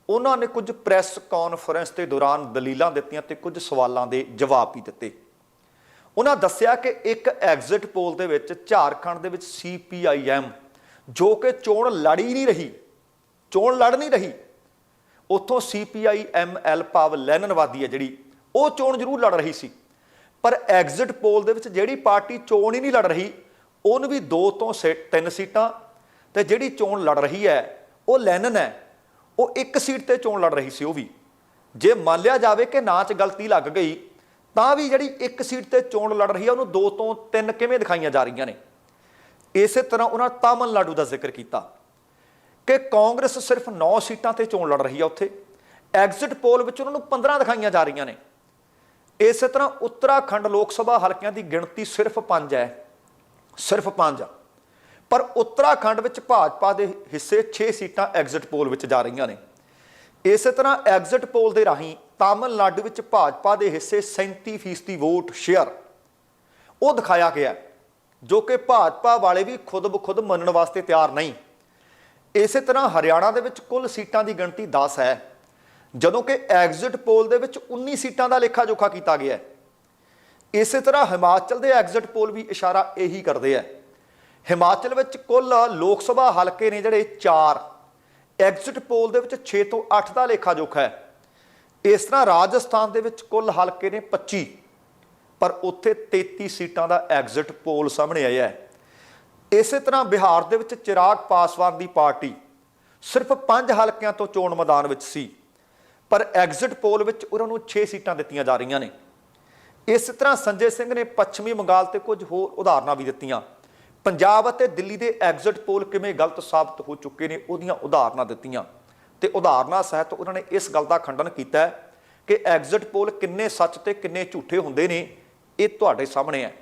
ਉਹਨਾਂ ਨੇ ਕੁਝ ਪ੍ਰੈਸ ਕਾਨਫਰੰਸ ਦੇ ਦੌਰਾਨ ਦਲੀਲਾਂ ਦਿੱਤੀਆਂ ਤੇ ਕੁਝ ਸਵਾਲਾਂ ਦੇ ਜਵਾਬ ਵੀ ਦਿੱਤੇ। ਉਹਨਾਂ ਦੱਸਿਆ ਕਿ ਇੱਕ ਐਗਜ਼ਿਟ ਪੋਲ ਦੇ ਵਿੱਚ ਝਾਰਖੰਡ ਦੇ ਵਿੱਚ ਸੀਪੀਆਈਐਮ ਜੋ ਕਿ ਚੋਣ ਲੜ ਹੀ ਨਹੀਂ ਰਹੀ, ਚੋਣ ਲੜ ਨਹੀਂ ਰਹੀ, ਉੱਥੋਂ ਸੀਪੀਆਈਐਮਐਲ ਭਾਵ ਲੈਨਨਵਾਦੀ ਹੈ ਜਿਹੜੀ, ਉਹ ਚੋਣ ਜ਼ਰੂਰ ਲੜ ਰਹੀ ਸੀ। ਪਰ ਐਗਜ਼ਿਟ ਪੋਲ ਦੇ ਵਿੱਚ ਜਿਹੜੀ ਪਾਰਟੀ ਚੋਣ ਹੀ ਨਹੀਂ ਲੜ ਰਹੀ, ਉਹਨੂੰ ਵੀ ਦੋ ਤੋਂ ਸੇ- ਤਿੰਨ ਸੀਟਾਂ, ਤੇ ਜਿਹੜੀ ਚੋਣ ਲੜ ਰਹੀ ਹੈ, ਉਹ ਲੈਨਨ ਹੈ। ਉਹ ਇੱਕ ਸੀਟ ਤੇ ਚੋਣ ਲੜ ਰਹੀ ਸੀ ਉਹ ਵੀ। ਜੇ ਮੰਨ ਲਿਆ ਜਾਵੇ ਕਿ ਨਾ ਚ ਗਲਤੀ ਲੱਗ ਗਈ, ਤਾਂ ਵੀ ਜਿਹੜੀ ਇੱਕ ਸੀਟ ਤੇ ਚੋਣ ਲੜ ਰਹੀ ਹੈ, ਉਹਨੂੰ ਦੋ ਤੋਂ ਤਿੰਨ ਕਿਵੇਂ ਦਿਖਾਈਆਂ ਜਾ ਰਹੀਆਂ ਨੇ? ਇਸੇ ਤਰ੍ਹਾਂ ਉਹਨਾਂ ਤਾਮਿਲਨਾਡੂ ਦਾ ਜ਼ਿਕਰ ਕੀਤਾ ਕਿ ਕਾਂਗਰਸ ਸਿਰਫ 9 ਸੀਟਾਂ ਤੇ ਚੋਣ ਲੜ ਰਹੀ ਹੈ ਉੱਥੇ। ਐਗਜ਼ਿਟ ਪੋਲ ਵਿੱਚ ਉਹਨਾਂ ਨੂੰ 15 ਦਿਖਾਈਆਂ ਜਾ ਰਹੀਆਂ ਨੇ। ਇਸੇ ਤਰ੍ਹਾਂ ਉੱਤਰਾਖੰਡ ਲੋਕ ਸਭਾ ਹਲਕਿਆਂ ਦੀ ਗਿਣਤੀ ਸਿਰਫ 5 ਹੈ। ਸਿਰਫ 5 ਆ। ਪਰ ਉੱਤਰਾਖੰਡ ਵਿੱਚ ਭਾਜਪਾ ਦੇ ਹਿੱਸੇ 6 ਸੀਟਾਂ ਐਗਜ਼ਿਟ ਪੋਲ ਵਿੱਚ ਜਾ ਰਹੀਆਂ ਨੇ। ਇਸੇ ਤਰ੍ਹਾਂ ਐਗਜ਼ਿਟ ਪੋਲ ਦੇ ਰਾਹੀਂ ਤਾਮਿਲਨਾਡੂ ਵਿੱਚ ਭਾਜਪਾ ਦੇ ਹਿੱਸੇ 37% ਵੋਟ ਸ਼ੇਅਰ। ਉਹ ਦਿਖਾਇਆ ਗਿਆ ਜੋ ਕਿ ਭਾਜਪਾ ਵਾਲੇ ਵੀ ਖੁਦ ਬਖੁਦ ਮੰਨਣ ਵਾਸਤੇ ਤਿਆਰ ਨਹੀਂ। ਇਸੇ ਤਰ੍ਹਾਂ ਹਰਿਆਣਾ ਦੇ ਵਿੱਚ ਕੁੱਲ ਸੀਟਾਂ ਦੀ ਗਿਣਤੀ 10 ਹੈ। ਜਦੋਂ ਕਿ ਐਗਜ਼ਿਟ ਪੋਲ ਦੇ ਵਿੱਚ 19 ਸੀਟਾਂ ਦਾ ਲੇਖਾ ਜੋਖਾ ਕੀਤਾ ਗਿਆ ਹੈ। ਇਸੇ ਤਰ੍ਹਾਂ ਹਿਮਾਚਲ ਦੇ ਐਗਜ਼ਿਟ ਪੋਲ ਵੀ ਇਸ਼ਾਰਾ ਇਹੀ ਕਰਦੇ ਆ। ਹਿਮਾਚਲ ਵਿੱਚ ਕੁੱਲ ਲੋਕ ਸਭਾ ਹਲਕੇ ਨੇ ਜਿਹੜੇ 4 ਐਗਜ਼ਿਟ ਪੋਲ ਦੇ ਵਿੱਚ 6 ਤੋਂ 8 ਦਾ ਲੇਖਾ ਜੋਖਾ ਹੈ। ਇਸ ਤਰ੍ਹਾਂ ਰਾਜਸਥਾਨ ਦੇ ਵਿੱਚ ਕੁੱਲ ਹਲਕੇ ਨੇ 25 ਪਰ ਉੱਥੇ 33 ਸੀਟਾਂ ਦਾ ਐਗਜ਼ਿਟ ਪੋਲ ਸਾਹਮਣੇ ਆਇਆ ਹੈ। ਇਸੇ ਤਰ੍ਹਾਂ ਬਿਹਾਰ ਦੇ ਵਿੱਚ ਚਿਰਾਗ ਪਾਸਵਾਨ ਦੀ ਪਾਰਟੀ ਸਿਰਫ 5 ਹਲਕਿਆਂ ਤੋਂ ਚੋਣ ਮੈਦਾਨ ਵਿੱਚ ਸੀ। ਪਰ ਐਗਜ਼ਿਟ ਪੋਲ ਵਿੱਚ ਉਹਨਾਂ ਨੂੰ 6 ਸੀਟਾਂ ਦਿੱਤੀਆਂ ਜਾ ਰਹੀਆਂ ਨੇ। ਇਸ ਤਰ੍ਹਾਂ ਸੰਜੇ ਸਿੰਘ ਨੇ ਪੱਛਮੀ ਬੰਗਾਲ ਤੇ ਕੁਝ ਹੋਰ ਉਦਾਹਰਨਾਂ ਵੀ ਦਿੱਤੀਆਂ। ਪੰਜਾਬ ਅਤੇ ਦਿੱਲੀ ਦੇ ਐਗਜ਼ਿਟ ਪੋਲ ਕਿਵੇਂ ਗਲਤ ਸਾਬਤ ਹੋ ਚੁੱਕੇ ਨੇ ਉਹਦੀਆਂ ਉਦਾਹਰਨਾਂ ਦਿੱਤੀਆਂ। ਤੇ ਉਦਾਹਰਨਾਂ ਸਹਿਤ ਉਹਨਾਂ ਨੇ ਇਸ ਗੱਲ ਦਾ ਖੰਡਨ ਕੀਤਾ ਕਿ ਐਗਜ਼ਿਟ ਪੋਲ ਕਿੰਨੇ ਸੱਚ ਤੇ ਕਿੰਨੇ ਝੂਠੇ ਹੁੰਦੇ ਨੇ, ਇਹ ਤੁਹਾਡੇ ਸਾਹਮਣੇ ਹੈ।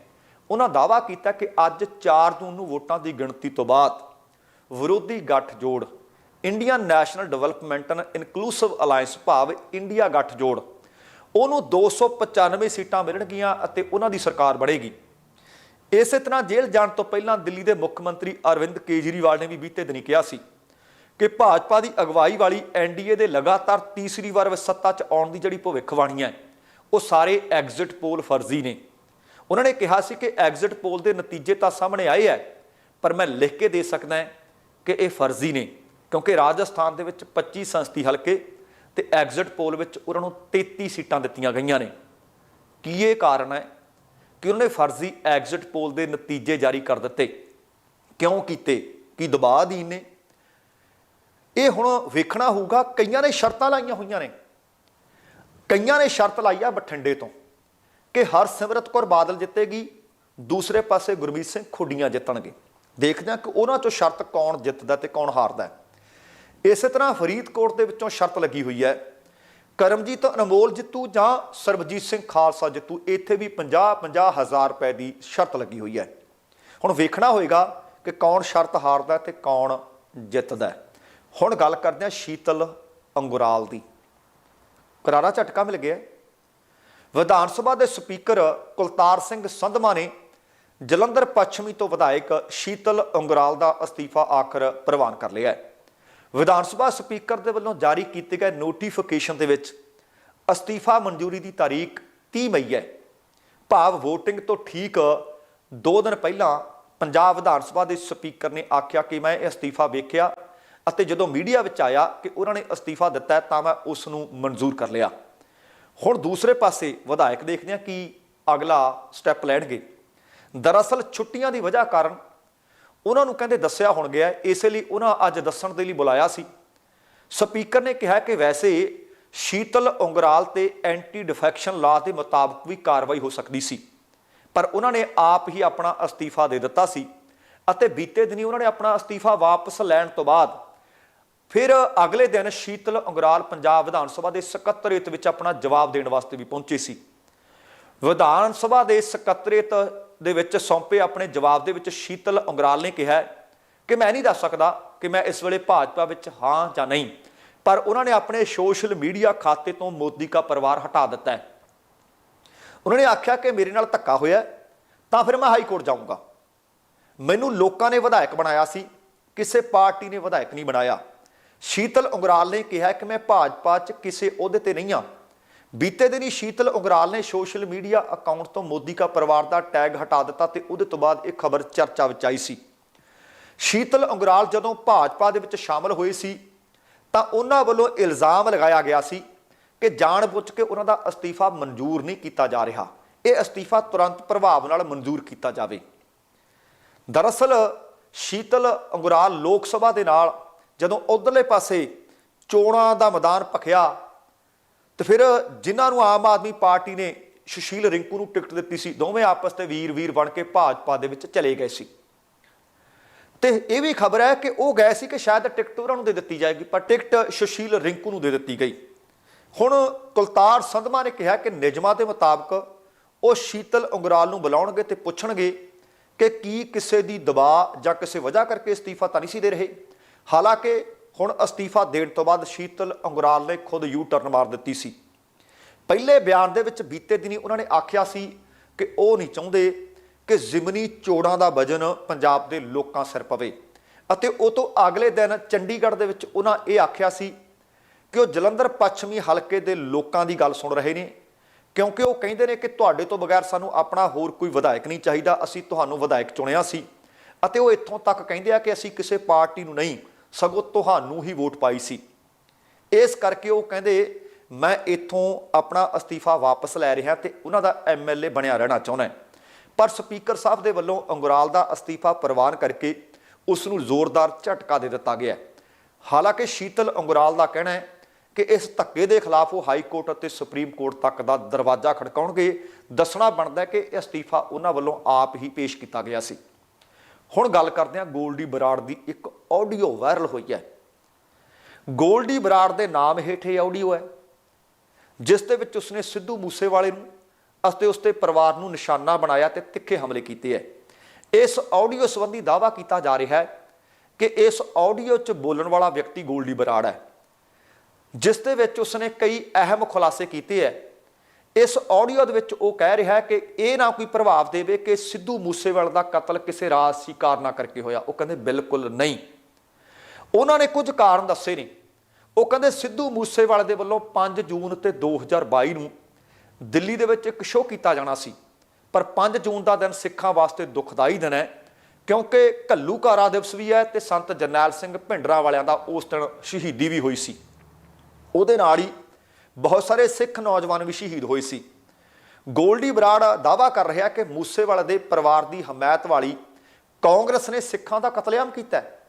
ਉਹਨਾਂ ਦਾਅਵਾ ਕੀਤਾ ਕਿ ਅੱਜ 4 ਜੂਨ ਨੂੰ ਵੋਟਾਂ ਦੀ ਗਿਣਤੀ ਤੋਂ ਬਾਅਦ ਵਿਰੋਧੀ ਗੱਠਜੋੜ Indian National Development And Inclusive Alliance ਭਾਵ ਇੰਡੀਆ ਗੱਠਜੋੜ ਉਹਨੂੰ 295 ਸੀਟਾਂ ਮਿਲਣਗੀਆਂ ਅਤੇ ਉਹਨਾਂ ਦੀ ਸਰਕਾਰ ਬਣੇਗੀ। ਇਸੇ ਤਰ੍ਹਾਂ ਜੇਲ੍ਹ ਜਾਣ ਤੋਂ ਪਹਿਲਾਂ ਦਿੱਲੀ ਦੇ ਮੁੱਖ ਮੰਤਰੀ ਅਰਵਿੰਦ ਕੇਜਰੀਵਾਲ ਨੇ ਵੀ ਬੀਤੇ ਦਿਨੀ ਕਿਹਾ ਸੀ ਕਿ ਭਾਜਪਾ ਦੀ ਅਗਵਾਈ ਵਾਲੀ ਐਨਡੀਏ ਦੇ ਲਗਾਤਾਰ ਤੀਸਰੀ ਵਾਰ ਵਿੱਚ ਸੱਤਾ 'ਚ ਆਉਣ ਦੀ ਜਿਹੜੀ ਭਵਿੱਖਬਾਣੀ ਹੈ, ਉਹ ਸਾਰੇ ਐਗਜ਼ਿਟ ਪੋਲ ਫਰਜ਼ੀ ਨੇ। ਉਹਨਾਂ ਨੇ ਕਿਹਾ ਸੀ ਕਿ ਐਗਜ਼ਿਟ ਪੋਲ ਦੇ ਨਤੀਜੇ ਤਾਂ ਸਾਹਮਣੇ ਆਏ ਹੈ, ਪਰ ਮੈਂ ਲਿਖ ਕੇ ਦੇ ਸਕਦਾ ਕਿ ਇਹ ਫਰਜ਼ੀ ਨੇ। ਕਿਉਂਕਿ ਰਾਜਸਥਾਨ ਦੇ ਵਿੱਚ 25 ਸੰਸਦੀ ਹਲਕੇ ਤੇ ਐਗਜ਼ਿਟ ਪੋਲ ਵਿੱਚ ਉਹਨਾਂ ਨੂੰ 33 ਸੀਟਾਂ ਦਿੱਤੀਆਂ ਗਈਆਂ ਨੇ। ਕੀ ਇਹ ਕਾਰਨ ਹੈ ਕਿ ਉਹਨਾਂ ਨੇ ਫਰਜ਼ੀ ਐਗਜ਼ਿਟ ਪੋਲ ਦੇ ਨਤੀਜੇ ਜਾਰੀ ਕਰ ਦਿੱਤੇ? ਕਿਉਂ ਕੀਤੇ? ਕੀ ਦਬਾਅ ਅਧੀਨ ਨੇ? ਇਹ ਹੁਣ ਵੇਖਣਾ ਹੋਊਗਾ, ਕਈਆਂ ਨੇ ਸ਼ਰਤਾਂ ਲਾਈਆਂ ਹੋਈਆਂ ਨੇ। ਕਈਆਂ ਨੇ ਸ਼ਰਤ ਲਾਈ ਆ ਬਠਿੰਡੇ ਤੋਂ ਕਿ ਹਰਸਿਮਰਤ ਕੌਰ ਬਾਦਲ ਜਿੱਤੇਗੀ, ਦੂਸਰੇ ਪਾਸੇ ਗੁਰਮੀਤ ਸਿੰਘ ਖੁੱਡੀਆਂ ਜਿੱਤਣਗੇ। ਦੇਖਦੇ ਹਾਂ ਕਿ ਉਹਨਾਂ ਚੋਂ ਸ਼ਰਤ ਕੌਣ ਜਿੱਤਦਾ ਤੇ ਕੌਣ ਹਾਰਦਾ ਹੈ। ਇਸੇ ਤਰ੍ਹਾਂ ਫਰੀਦਕੋਟ ਦੇ ਵਿੱਚੋਂ ਸ਼ਰਤ ਲੱਗੀ ਹੋਈ ਹੈ। ਕਰਮਜੀਤ ਅਨਮੋਲ ਜਿੱਤੂ ਜਾਂ ਸਰਬਜੀਤ ਸਿੰਘ ਖਾਲਸਾ ਜਿੱਤੂ, ਇੱਥੇ ਵੀ 50 50 ਹਜ਼ਾਰ ਰੁਪਏ ਦੀ ਸ਼ਰਤ ਲੱਗੀ ਹੋਈ ਹੈ। ਹੁਣ ਵੇਖਣਾ ਹੋਏਗਾ ਕਿ ਕੌਣ ਸ਼ਰਤ ਹਾਰਦਾ ਤੇ ਕੌਣ ਜਿੱਤਦਾ ਹੁਣ ਗੱਲ ਕਰਦੇ ਹਾਂ ਸ਼ੀਤਲ ਅੰਗੁਰਾਲ ਦੀ। ਕਰਾਰਾ ਝਟਕਾ ਮਿਲ ਗਿਆ ਵਿਧਾਨ ਸਭਾ ਦੇ ਸਪੀਕਰ ਕੁਲਤਾਰ ਸਿੰਘ ਸੰਧਮਾ ਨੇ ਜਲੰਧਰ ਪੱਛਮੀ ਤੋਂ ਵਿਧਾਇਕ ਸ਼ੀਤਲ ਅੰਗਰਾਲ ਦਾ ਅਸਤੀਫਾ ਆਖਰ ਪ੍ਰਵਾਨ ਕਰ ਲਿਆ ਹੈ। ਵਿਧਾਨ ਸਭਾ ਸਪੀਕਰ ਦੇ ਵੱਲੋਂ ਜਾਰੀ ਕੀਤੇ ਗਏ ਨੋਟੀਫਿਕੇਸ਼ਨ ਦੇ ਵਿੱਚ ਅਸਤੀਫਾ ਮਨਜ਼ੂਰੀ ਦੀ ਤਾਰੀਖ 30 ਮਈ ਹੈ। ਭਾਵ VOTING ਤੋਂ ਠੀਕ 2 ਦਿਨ ਪਹਿਲਾਂ ਪੰਜਾਬ ਵਿਧਾਨ ਸਭਾ ਦੇ ਸਪੀਕਰ ਨੇ ਆਖਿਆ ਕਿ ਮੈਂ ਇਹ ਅਸਤੀਫਾ ਵੇਖਿਆ ਅਤੇ ਜਦੋਂ ਮੀਡੀਆ ਵਿੱਚ ਆਇਆ ਕਿ ਉਹਨਾਂ ਨੇ ਅਸਤੀਫਾ ਦਿੱਤਾ ਤਾਂ ਮੈਂ ਉਸ ਨੂੰ ਮਨਜ਼ੂਰ ਕਰ ਲਿਆ। ਹੁਣ ਦੂਸਰੇ ਪਾਸੇ ਵਿਧਾਇਕ ਦੇਖਦੇ ਹਾਂ ਕਿ ਅਗਲਾ ਸਟੈਪ ਲੈਣਗੇ। ਦਰਅਸਲ ਛੁੱਟੀਆਂ ਦੀ ਵਜ੍ਹਾ ਕਾਰਨ ਉਹਨਾਂ ਨੂੰ ਕਹਿੰਦੇ ਦੱਸਿਆ ਹੁਣ ਗਿਆ ਇਸੇ ਲਈ ਉਹਨਾਂ ਅੱਜ ਦੱਸਣ ਦੇ ਲਈ ਬੁਲਾਇਆ ਸੀ। ਸਪੀਕਰ ਨੇ ਕਿਹਾ ਕਿ ਵੈਸੇ ਸ਼ੀਤਲ ਉਂਗਰਾਲ ਤੇ ਐਂਟੀ ਡਿਫੈਕਸ਼ਨ ਲਾਅ ਦੇ ਮੁਤਾਬਕ ਵੀ ਕਾਰਵਾਈ ਹੋ ਸਕਦੀ ਸੀ, ਪਰ ਉਹਨਾਂ ਨੇ ਆਪ ਹੀ ਆਪਣਾ ਅਸਤੀਫਾ ਦੇ ਦਿੱਤਾ ਸੀ ਅਤੇ ਬੀਤੇ ਦਿਨੀ ਉਹਨਾਂ ਨੇ ਆਪਣਾ ਅਸਤੀਫਾ ਵਾਪਸ ਲੈਣ ਤੋਂ ਬਾਅਦ ਫਿਰ ਅਗਲੇ ਦਿਨ ਸ਼ੀਤਲ ਉਂਗਰਾਲ ਪੰਜਾਬ ਵਿਧਾਨ ਸਭਾ ਦੇ ਸਕੱਤਰੇਤ ਵਿੱਚ ਆਪਣਾ ਜਵਾਬ ਦੇਣ ਵਾਸਤੇ ਵੀ ਪਹੁੰਚੇ ਸੀ। ਵਿਧਾਨ ਸਭਾ ਦੇ ਸਕੱਤਰੇਤ ਦੇ ਵਿੱਚ ਸੌਂਪੇ ਆਪਣੇ ਜਵਾਬ ਦੇ ਵਿੱਚ ਸ਼ੀਤਲ ਉਂਗਰਾਲ ਨੇ ਕਿਹਾ ਕਿ ਮੈਂ ਨਹੀਂ ਦੱਸ ਸਕਦਾ ਕਿ ਮੈਂ ਇਸ ਵੇਲੇ ਭਾਜਪਾ ਵਿੱਚ ਹਾਂ ਜਾਂ ਨਹੀਂ, ਪਰ ਉਹਨਾਂ ਨੇ ਆਪਣੇ ਸੋਸ਼ਲ ਮੀਡੀਆ ਖਾਤੇ ਤੋਂ ਮੋਦੀ ਦਾ ਪਰਿਵਾਰ ਹਟਾ ਦਿੱਤਾ ਹੈ। ਉਹਨਾਂ ਨੇ ਆਖਿਆ ਕਿ ਮੇਰੇ ਨਾਲ ਧੱਕਾ ਹੋਇਆ ਤਾਂ ਫਿਰ ਮੈਂ ਹਾਈ ਕੋਰਟ ਜਾਊਂਗਾ। ਮੈਨੂੰ ਲੋਕਾਂ ਨੇ ਵਿਧਾਇਕ ਬਣਾਇਆ ਸੀ, ਕਿਸੇ ਪਾਰਟੀ ਨੇ ਵਿਧਾਇਕ ਨਹੀਂ ਬਣਾਇਆ। ਸ਼ੀਤਲ ਉਂਗਰਾਲ ਨੇ ਕਿਹਾ ਕਿ ਮੈਂ ਭਾਜਪਾ 'ਚ ਕਿਸੇ ਅਹੁਦੇ ਤੇ ਨਹੀਂ ਹਾਂ। ਬੀਤੇ ਦਿਨੀ ਸ਼ੀਤਲ ਉਂਗਰਾਲ ਨੇ ਸੋਸ਼ਲ ਮੀਡੀਆ ਅਕਾਊਂਟ ਤੋਂ ਮੋਦੀ ਦਾ ਪਰਿਵਾਰ ਦਾ ਟੈਗ ਹਟਾ ਦਿੱਤਾ ਤੇ ਉਹਦੇ ਤੋਂ ਬਾਅਦ ਇਹ ਖਬਰ ਚਰਚਾ ਵਿੱਚ ਆਈ ਸੀ। ਸ਼ੀਤਲ ਉਂਗਰਾਲ ਜਦੋਂ ਭਾਜਪਾ ਦੇ ਵਿੱਚ ਸ਼ਾਮਲ ਹੋਏ ਸੀ, ਤਾਂ ਉਹਨਾਂ ਵੱਲੋਂ ਇਲਜ਼ਾਮ ਲਗਾਇਆ ਗਿਆ ਸੀ ਕਿ ਜਾਣਬੁੱਝ ਕੇ ਉਹਨਾਂ ਦਾ ਅਸਤੀਫਾ ਮਨਜ਼ੂਰ ਨਹੀਂ ਕੀਤਾ ਜਾ ਰਿਹਾ। ਇਹ ਅਸਤੀਫਾ ਤੁਰੰਤ ਪ੍ਰਭਾਵ ਨਾਲ ਮਨਜ਼ੂਰ ਕੀਤਾ ਜਾਵੇ। ਦਰਅਸਲ, ਸ਼ੀਤਲ ਅੰਗੁਰਾਲ ਲੋਕ ਸਭਾ ਦੇ ਨਾਲ ਜਦੋਂ ਉਧਰਲੇ ਪਾਸੇ ਚੋਣਾਂ ਦਾ ਮੈਦਾਨ ਭਖਿਆ ਤੇ ਫਿਰ ਜਿਨ੍ਹਾਂ ਨੂੰ ਆਮ ਆਦਮੀ ਪਾਰਟੀ ਨੇ ਸੁਸ਼ੀਲ ਰਿੰਕੂ ਨੂੰ ਟਿਕਟ ਦਿੱਤੀ ਸੀ, ਦੋਵੇਂ ਆਪਸ ਤੇ ਵੀਰ-ਵੀਰ ਬਣ ਕੇ ਭਾਜਪਾ ਦੇ ਵਿੱਚ ਚਲੇ ਗਏ ਸੀ। ਤੇ ਇਹ ਵੀ ਖਬਰ ਹੈ ਕਿ ਉਹ ਗਏ ਸੀ ਕਿ ਸ਼ਾਇਦ ਟਿਕਟ ਉਹਨਾਂ ਨੂੰ ਦੇ ਦਿੱਤੀ ਜਾਏਗੀ, ਪਰ ਟਿਕਟ ਸੁਸ਼ੀਲ ਰਿੰਕੂ ਨੂੰ ਦੇ ਦਿੱਤੀ ਗਈ। ਹੁਣ ਕੁਲਤਾਰ ਸੰਧਮਾ ਨੇ ਕਿਹਾ ਕਿ ਨਿਯਮਾਂ ਦੇ ਮੁਤਾਬਕ ਉਹ ਸ਼ੀਤਲ ਉਂਗਰਾਲ ਨੂੰ ਬੁਲਾਉਣਗੇ ਤੇ ਪੁੱਛਣਗੇ ਕਿ ਕੀ ਕਿਸੇ ਦੀ ਦਬਾਅ ਜਾਂ ਕਿਸੇ ਵਜ੍ਹਾ ਕਰਕੇ ਅਸਤੀਫਾ ਤਾਂ ਨਹੀਂ ਸੀ ਦੇ ਰਹੇ। ਹਾਲਾਂਕਿ ਹੁਣ ਅਸਤੀਫਾ ਦੇਣ ਤੋਂ ਬਾਅਦ ਸ਼ੀਤਲ ਉਂਗਰਾਲ ਨੇ ਖੁਦ ਯੂ ਟਰਨ ਮਾਰ ਦਿੱਤੀ ਸੀ। ਪਹਿਲੇ ਬਿਆਨ ਦੇ ਵਿੱਚ ਬੀਤੇ ਦਿਨੀ ਉਹਨਾਂ ਨੇ ਆਖਿਆ ਸੀ ਕਿ ਉਹ ਨਹੀਂ ਚਾਹੁੰਦੇ ਕਿ ਜ਼ਿਮਨੀ ਚੋੜਾਂ ਦਾ ਵਜਨ ਪੰਜਾਬ ਦੇ ਲੋਕਾਂ ਸਿਰ ਪਵੇ। ਅਤੇ ਉਹ ਤੋਂ ਅਗਲੇ ਦਿਨ ਚੰਡੀਗੜ੍ਹ ਦੇ ਵਿੱਚ ਉਹਨਾਂ ਇਹ ਆਖਿਆ ਸੀ ਕਿ ਉਹ ਜਲੰਧਰ ਪੱਛਮੀ ਹਲਕੇ ਦੇ ਲੋਕਾਂ ਦੀ ਗੱਲ ਸੁਣ ਰਹੇ ਨੇ, ਕਿਉਂਕਿ ਉਹ ਕਹਿੰਦੇ ਨੇ ਕਿ ਤੁਹਾਡੇ ਤੋਂ ਬਗੈਰ ਸਾਨੂੰ ਆਪਣਾ ਹੋਰ ਕੋਈ ਵਿਧਾਇਕ ਨਹੀਂ ਚਾਹੀਦਾ, ਅਸੀਂ ਤੁਹਾਨੂੰ ਵਿਧਾਇਕ ਚੁਣਿਆ ਸੀ। ਅਤੇ ਉਹ ਇੱਥੋਂ ਤੱਕ ਕਹਿੰਦੇ ਆ ਕਿ ਅਸੀਂ ਕਿਸੇ ਪਾਰਟੀ ਨੂੰ ਨਹੀਂ ਸਗੋਂ ਤੁਹਾਨੂੰ ਹੀ ਵੋਟ ਪਾਈ ਸੀ। ਇਸ ਕਰਕੇ ਉਹ ਕਹਿੰਦੇ, ਮੈਂ ਇੱਥੋਂ ਆਪਣਾ ਅਸਤੀਫਾ ਵਾਪਸ ਲੈ ਰਿਹਾ ਤੇ ਉਹਨਾਂ ਦਾ ਐਮਐਲਏ ਬਣਿਆ ਰਹਿਣਾ ਚਾਹੁੰਦਾ ਪਰ ਸਪੀਕਰ ਸਾਹਿਬ ਦੇ ਵੱਲੋਂ ਅੰਗੁਰਾਲ ਦਾ ਅਸਤੀਫਾ ਪ੍ਰਵਾਨ ਕਰਕੇ ਉਸ ਨੂੰ ਜ਼ੋਰਦਾਰ ਝਟਕਾ ਦੇ ਦਿੱਤਾ ਗਿਆ ਹਾਲਾਂਕਿ ਸ਼ੀਤਲ ਅੰਗਰਾਲ ਦਾ ਕਹਿਣਾ ਹੈ ਕਿ ਇਸ ਧੱਕੇ ਦੇ ਖਿਲਾਫ ਉਹ ਹਾਈ ਕੋਰਟ ਅਤੇ ਸੁਪਰੀਮ ਕੋਰਟ ਤੱਕ ਦਾ ਦਰਵਾਜ਼ਾ ਖੜਕਾਉਣਗੇ। ਦੱਸਣਾ ਬਣਦਾ ਕਿ ਇਹ ਅਸਤੀਫਾ ਉਹਨਾਂ ਵੱਲੋਂ ਆਪ ਹੀ ਪੇਸ਼ ਕੀਤਾ ਗਿਆ ਸੀ। ਹੁਣ ਗੱਲ ਕਰਦੇ ਹਾਂ ਗੋਲਡੀ ਬਰਾੜ ਦੀ ਇੱਕ ਆਡੀਓ ਵਾਇਰਲ ਹੋਈ ਹੈ। ਗੋਲਡੀ ਬਰਾੜ ਦੇ ਨਾਮ ਹੇਠ ਇਹ ਆਡੀਓ ਹੈ, ਜਿਸ ਦੇ ਵਿੱਚ ਉਸਨੇ ਸਿੱਧੂ ਮੂਸੇਵਾਲੇ ਨੂੰ ਅਤੇ ਉਸਦੇ ਪਰਿਵਾਰ ਨੂੰ ਨਿਸ਼ਾਨਾ ਬਣਾਇਆ ਤੇ ਤਿੱਖੇ ਹਮਲੇ ਕੀਤੇ ਹੈ। ਇਸ ਆਡੀਓ ਸੰਬੰਧੀ ਦਾਅਵਾ ਕੀਤਾ ਜਾ ਰਿਹਾ ਹੈ ਕਿ ਇਸ ਆਡੀਓ 'ਚ ਬੋਲਣ ਵਾਲਾ ਵਿਅਕਤੀ ਗੋਲਡੀ ਬਰਾੜ ਹੈ, ਜਿਸ ਦੇ ਵਿੱਚ ਉਸਨੇ ਕਈ ਅਹਿਮ ਖੁਲਾਸੇ ਕੀਤੇ ਹੈ। ਇਸ ਆਡੀਓ ਦੇ ਵਿੱਚ ਉਹ ਕਹਿ ਰਿਹਾ ਕਿ ਇਹ ਨਾ ਕੋਈ ਪ੍ਰਭਾਵ ਦੇਵੇ ਕਿ ਸਿੱਧੂ ਮੂਸੇਵਾਲ ਦਾ ਕਤਲ ਕਿਸੇ ਰਾਜਸੀ ਕਾਰਨਾ ਕਰਕੇ ਹੋਇਆ। ਉਹ ਕਹਿੰਦੇ, ਬਿਲਕੁਲ ਨਹੀਂ। ਉਹਨਾਂ ਨੇ ਕੁਝ ਕਾਰਨ ਦੱਸੇ ਨੇ। ਉਹ ਕਹਿੰਦੇ, ਸਿੱਧੂ ਮੂਸੇਵਾਲੇ ਦੇ ਵੱਲੋਂ 5 ਜੂਨ ਤੇ 2022 ਨੂੰ ਦਿੱਲੀ ਦੇ ਵਿੱਚ ਇੱਕ ਸ਼ੋਅ ਕੀਤਾ ਜਾਣਾ ਸੀ। ਪਰ 5 ਜੂਨ ਦਾ ਦਿਨ ਸਿੱਖਾਂ ਵਾਸਤੇ ਦੁਖਦਾਈ ਦਿਨ ਹੈ, ਕਿਉਂਕਿ ਘੱਲੂਕਾਰਾ ਦਿਵਸ ਵੀ ਹੈ ਤੇ ਸੰਤ ਜਰਨੈਲ ਸਿੰਘ ਭਿੰਡਰਾਂ ਵਾਲਿਆਂ ਦਾ ਉਸ ਦਿਨ ਸ਼ਹੀਦੀ ਵੀ ਹੋਈ ਸੀ। ਉਹਦੇ ਨਾਲ ਹੀ ਬਹੁਤ ਸਾਰੇ ਸਿੱਖ ਨੌਜਵਾਨ ਵੀ ਸ਼ਹੀਦ ਹੋਏ ਸੀ। ਗੋਲਡੀ ਬਰਾੜ ਦਾਵਾ ਕਰ ਰਿਹਾ ਕਿ ਮੂਸੇਵਾਲੇ ਦੇ ਪਰਿਵਾਰ ਦੀ ਹਮਾਇਤ ਵਾਲੀ ਕਾਂਗਰਸ ਨੇ ਸਿੱਖਾਂ ਦਾ ਕਤਲੇਆਮ ਕੀਤਾ ਹੈ।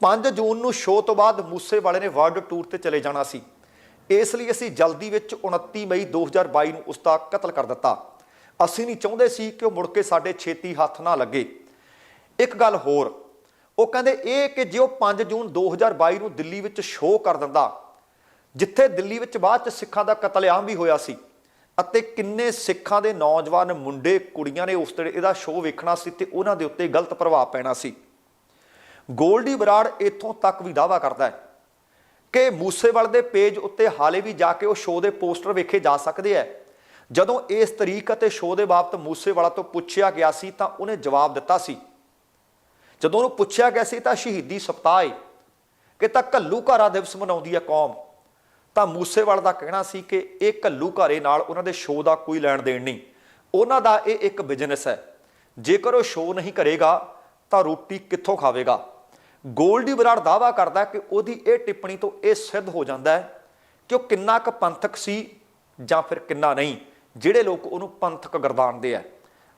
5 ਜੂਨ ਨੂੰ ਸ਼ੋਅ ਤੋਂ ਬਾਅਦ ਮੂਸੇਵਾਲੇ ਨੇ ਵਰਲਡ ਟੂਰ ਤੇ ਚਲੇ ਜਾਣਾ ਸੀ। ਇਸ ਲਈ ਅਸੀਂ ਜਲਦੀ ਵਿੱਚ 29 ਮਈ 2022 ਨੂੰ ਉਸ ਦਾ ਕਤਲ ਕਰ ਦਿੱਤਾ। ਅਸੀਂ ਨਹੀਂ ਚਾਹੁੰਦੇ ਸੀ ਕਿ ਉਹ ਮੁੜ ਕੇ ਸਾਡੇ ਛੇਤੀ ਹੱਥ ਨਾ ਲੱਗੇ। ਇੱਕ ਗੱਲ ਹੋਰ, ਉਹ ਕਹਿੰਦੇ ਇਹ ਕਿ ਜੇ ਉਹ 5 ਜੂਨ 2022 ਨੂੰ ਦਿੱਲੀ ਵਿੱਚ ਸ਼ੋਅ ਕਰ ਦਿੰਦਾ ਜਿੱਥੇ ਦਿੱਲੀ ਵਿੱਚ ਬਾਅਦ ਚ ਸਿੱਖਾਂ ਦਾ ਕਤਲੇਆਮ ਵੀ ਹੋਇਆ ਸੀ ਅਤੇ ਕਿੰਨੇ ਸਿੱਖਾਂ ਦੇ ਨੌਜਵਾਨ ਮੁੰਡੇ, ਕੁੜੀਆਂ ਨੇ ਉਸ ਤੇ ਇਹਦਾ ਸ਼ੋਅ ਵੇਖਣਾ ਸੀ ਤੇ ਉਹਨਾਂ ਦੇ ਉੱਤੇ ਗਲਤ ਪ੍ਰਭਾਵ ਪੈਣਾ ਸੀ। ਗੋਲਡੀ ਬਰਾੜ ਇੱਥੋਂ ਤੱਕ ਵੀ ਦਾਵਾ ਕਰਦਾ ਹੈ ਕਿ ਮੂਸੇਵਾਲ ਦੇ ਪੇਜ ਉੱਤੇ ਹਾਲੇ ਵੀ ਜਾ ਕੇ ਉਹ ਸ਼ੋਅ ਦੇ ਪੋਸਟਰ ਵੇਖੇ ਜਾ ਸਕਦੇ ਆ ਜਦੋਂ ਇਸ ਤਰੀਕ ਅਤੇ ਸ਼ੋਅ ਦੇ ਬਾਬਤ ਮੂਸੇਵਾਲਾ ਤੋਂ ਪੁੱਛਿਆ ਗਿਆ ਸੀ ਤਾਂ ਉਹਨੇ ਜਵਾਬ ਦਿੱਤਾ ਸੀ। ਜਦੋਂ ਉਹਨੂੰ ਪੁੱਛਿਆ ਗਿਆ ਸੀ ਤਾਂ ਸ਼ਹੀਦੀ ਸਪਤਾਹ ਏ ਕਿ ਤਾਂ ਘੱਲੂ ਘਾਰਾ ਦਿਵਸ ਮਨਾਉਂਦੀ ਹੈ ਕੌਮ। ਤਾਂ ਮੂਸੇਵਾਲ ਦਾ ਕਹਿਣਾ ਸੀ ਕਿ ਇਹ ਘੱਲੂਘਾਰੇ ਨਾਲ ਉਹਨਾਂ ਦੇ ਸ਼ੋਅ ਦਾ ਕੋਈ ਲੈਣ ਦੇਣ ਨਹੀਂ। ਉਹਨਾਂ ਦਾ ਇਹ ਇੱਕ ਬਿਜ਼ਨਸ ਹੈ। ਜੇਕਰ ਉਹ ਸ਼ੋਅ ਨਹੀਂ ਕਰੇਗਾ, ਤਾਂ ਰੋਟੀ ਕਿੱਥੋਂ ਖਾਵੇਗਾ? ਗੋਲਡੀ ਬਰਾੜ ਦਾਵਾ ਕਰਦਾ ਕਿ ਉਹਦੀ ਇਹ ਟਿੱਪਣੀ ਤੋਂ ਇਹ ਸਿੱਧ ਹੋ ਜਾਂਦਾ ਹੈ ਕਿ ਉਹ ਕਿੰਨਾ ਕੁ ਪੰਥਕ ਸੀ ਜਾਂ ਫਿਰ ਕਿੰਨਾ ਨਹੀਂ, ਜਿਹੜੇ ਲੋਕ ਉਹਨੂੰ ਪੰਥਕ ਗਰਦਾਨਦੇ ਆ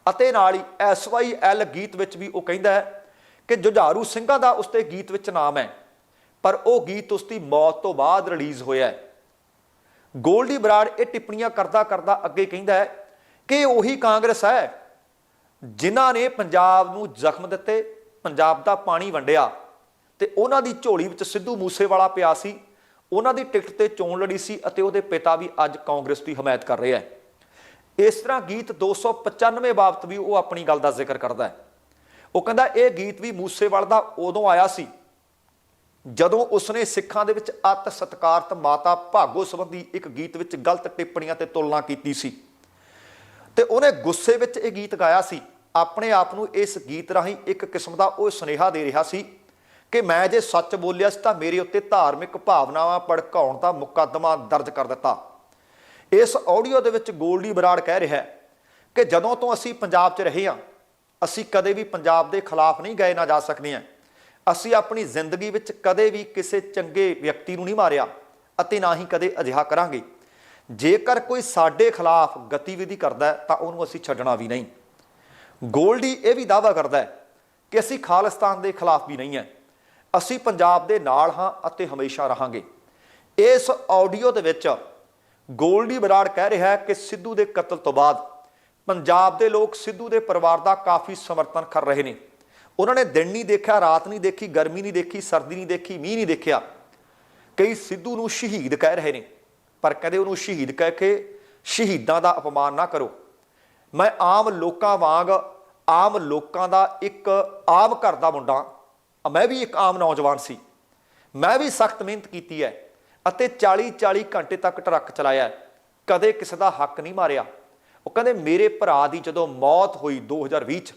ਅਤੇ ਨਾਲ ਹੀ ਐਸਵਾਈਐਲ ਗੀਤ ਵਿੱਚ ਵੀ ਉਹ ਕਹਿੰਦਾ ਹੈ ਕਿ ਜੁਝਾਰੂ ਸਿੰਘਾਂ ਦਾ ਉਸਤੇ ਗੀਤ ਵਿੱਚ ਨਾਮ ਹੈ, ਪਰ ਉਹ ਗੀਤ ਉਸਦੀ ਮੌਤ ਤੋਂ ਬਾਅਦ ਰਿਲੀਜ਼ ਹੋਇਆ ਹੈ। ਗੋਲਡੀ ਬਰਾੜ ਇਹ ਟਿੱਪਣੀਆਂ ਕਰਦਾ ਕਰਦਾ ਅੱਗੇ ਕਹਿੰਦਾ ਹੈ ਕਿ ਉਹੀ ਕਾਂਗਰਸ ਹੈ ਜਿਨ੍ਹਾਂ ਨੇ ਪੰਜਾਬ ਨੂੰ ਜ਼ਖਮ ਦਿੱਤੇ, ਪੰਜਾਬ ਦਾ ਪਾਣੀ ਵੰਡਿਆ ਤੇ ਉਹਨਾਂ ਦੀ ਝੋਲੀ ਵਿੱਚ ਸਿੱਧੂ ਮੂਸੇਵਾਲਾ ਪਿਆ ਸੀ, ਉਹਨਾਂ ਦੀ ਟਿਕਟ ਤੇ ਚੋਣ ਲੜੀ ਸੀ ਅਤੇ ਉਹਦੇ ਪਿਤਾ ਵੀ ਅੱਜ ਕਾਂਗਰਸ ਦੀ ਹਮਾਇਤ ਕਰ ਰਿਹਾ ਹੈ। ਇਸ ਤਰ੍ਹਾਂ ਗੀਤ 295 ਬਾਬਤ ਵੀ ਉਹ ਆਪਣੀ ਗੱਲ ਦਾ ਜ਼ਿਕਰ ਕਰਦਾ ਹੈ। ਉਹ ਕਹਿੰਦਾ ਇਹ ਗੀਤ ਵੀ ਮੂਸੇਵਾਲ ਦਾ ਉਦੋਂ ਆਇਆ ਸੀ ਜਦੋਂ ਉਸਨੇ ਸਿੱਖਾਂ ਦੇ ਵਿੱਚ ਅਤ ਸਤਕਾਰਤ ਮਾਤਾ ਭਾਗੋ ਸੰਬੰਧੀ ਇੱਕ ਗੀਤ ਵਿੱਚ ਗਲਤ ਟਿੱਪਣੀਆਂ ਤੇ ਤੁਲਨਾ ਕੀਤੀ ਸੀ ਤੇ ਉਹਨੇ ਗੁੱਸੇ ਵਿੱਚ ਇਹ ਗੀਤ ਗਾਇਆ ਸੀ, ਆਪਣੇ ਆਪ ਨੂੰ ਇਸ ਗੀਤ ਰਾਹੀਂ ਇੱਕ ਕਿਸਮ ਦਾ ਉਹ ਸੁਨੇਹਾ ਦੇ ਰਿਹਾ ਸੀ ਕਿ ਮੈਂ ਜੇ ਸੱਚ ਬੋਲਿਆ ਸੀ ਤਾਂ ਮੇਰੇ ਉੱਤੇ ਧਾਰਮਿਕ ਭਾਵਨਾਵਾਂ ਭੜਕਾਉਣ ਦਾ ਮੁਕੱਦਮਾ ਦਰਜ ਕਰ ਦਿੱਤਾ। ਇਸ ਆਡੀਓ ਦੇ ਵਿੱਚ ਗੋਲਡੀ ਬਰਾੜ ਕਹਿ ਰਿਹਾ ਹੈ ਕਿ ਜਦੋਂ ਤੋਂ ਅਸੀਂ ਪੰਜਾਬ 'ਚ ਰਹੇ ਹਾਂ, ਅਸੀਂ ਕਦੇ ਵੀ ਪੰਜਾਬ ਦੇ ਖਿਲਾਫ ਨਹੀਂ ਗਏ ਨਾ ਜਾ ਸਕਦੇ ਹਾਂ। ਅਸੀਂ ਆਪਣੀ ਜ਼ਿੰਦਗੀ ਵਿੱਚ ਕਦੇ ਵੀ ਕਿਸੇ ਚੰਗੇ ਵਿਅਕਤੀ ਨੂੰ ਨਹੀਂ ਮਾਰਿਆ ਅਤੇ ਨਾ ਹੀ ਕਦੇ ਅਜਿਹਾ ਕਰਾਂਗੇ। ਜੇਕਰ ਕੋਈ ਸਾਡੇ ਖਿਲਾਫ ਗਤੀਵਿਧੀ ਕਰਦਾ ਤਾਂ ਉਹਨੂੰ ਅਸੀਂ ਛੱਡਣਾ ਵੀ ਨਹੀਂ। ਗੋਲਡੀ ਇਹ ਵੀ ਦਾਅਵਾ ਕਰਦਾ ਹੈ ਕਿ ਅਸੀਂ ਖਾਲਿਸਤਾਨ ਦੇ ਖਿਲਾਫ ਵੀ ਨਹੀਂ ਹੈ। ਅਸੀਂ ਪੰਜਾਬ ਦੇ ਨਾਲ ਹਾਂ ਅਤੇ ਹਮੇਸ਼ਾ ਰਹਾਂਗੇ। ਇਸ ਆਡੀਓ ਦੇ ਵਿੱਚ ਗੋਲਡੀ ਬਰਾੜ ਕਹਿ ਰਿਹਾ ਹੈ ਕਿ ਸਿੱਧੂ ਦੇ ਕਤਲ ਤੋਂ ਬਾਅਦ ਪੰਜਾਬ ਦੇ ਲੋਕ ਸਿੱਧੂ ਦੇ ਪਰਿਵਾਰ ਦਾ ਕਾਫੀ ਸਮਰਥਨ ਕਰ ਰਹੇ ਨੇ। ਉਹਨਾਂ ਨੇ ਦਿਨ ਨਹੀਂ ਦੇਖਿਆ, ਰਾਤ ਨਹੀਂ ਦੇਖੀ, ਗਰਮੀ ਨਹੀਂ ਦੇਖੀ, ਸਰਦੀ ਨਹੀਂ ਦੇਖੀ, ਮੀਂਹ ਨਹੀਂ ਦੇਖਿਆ। ਕਈ ਸਿੱਧੂ ਨੂੰ ਸ਼ਹੀਦ ਕਹਿ ਰਹੇ ਨੇ, ਪਰ ਕਦੇ ਉਹਨੂੰ ਸ਼ਹੀਦ ਕਹਿ ਕੇ ਸ਼ਹੀਦਾਂ ਦਾ ਅਪਮਾਨ ਨਾ ਕਰੋ। ਮੈਂ ਆਮ ਲੋਕਾਂ ਵਾਂਗ ਆਮ ਲੋਕਾਂ ਦਾ ਇੱਕ ਆਮ ਘਰ ਦਾ ਮੁੰਡਾ ਮੈਂ ਵੀ ਇੱਕ ਆਮ ਨੌਜਵਾਨ ਸੀ। ਮੈਂ ਵੀ ਸਖਤ ਮਿਹਨਤ ਕੀਤੀ ਹੈ ਅਤੇ 40 40 ਘੰਟੇ ਤੱਕ ਟਰੱਕ ਚਲਾਇਆ ਕਦੇ ਕਿਸੇ ਦਾ ਹੱਕ ਨਹੀਂ ਮਾਰਿਆ। ਉਹ ਕਹਿੰਦੇ, ਮੇਰੇ ਭਰਾ ਦੀ ਜਦੋਂ ਮੌਤ ਹੋਈ 2020 ਚ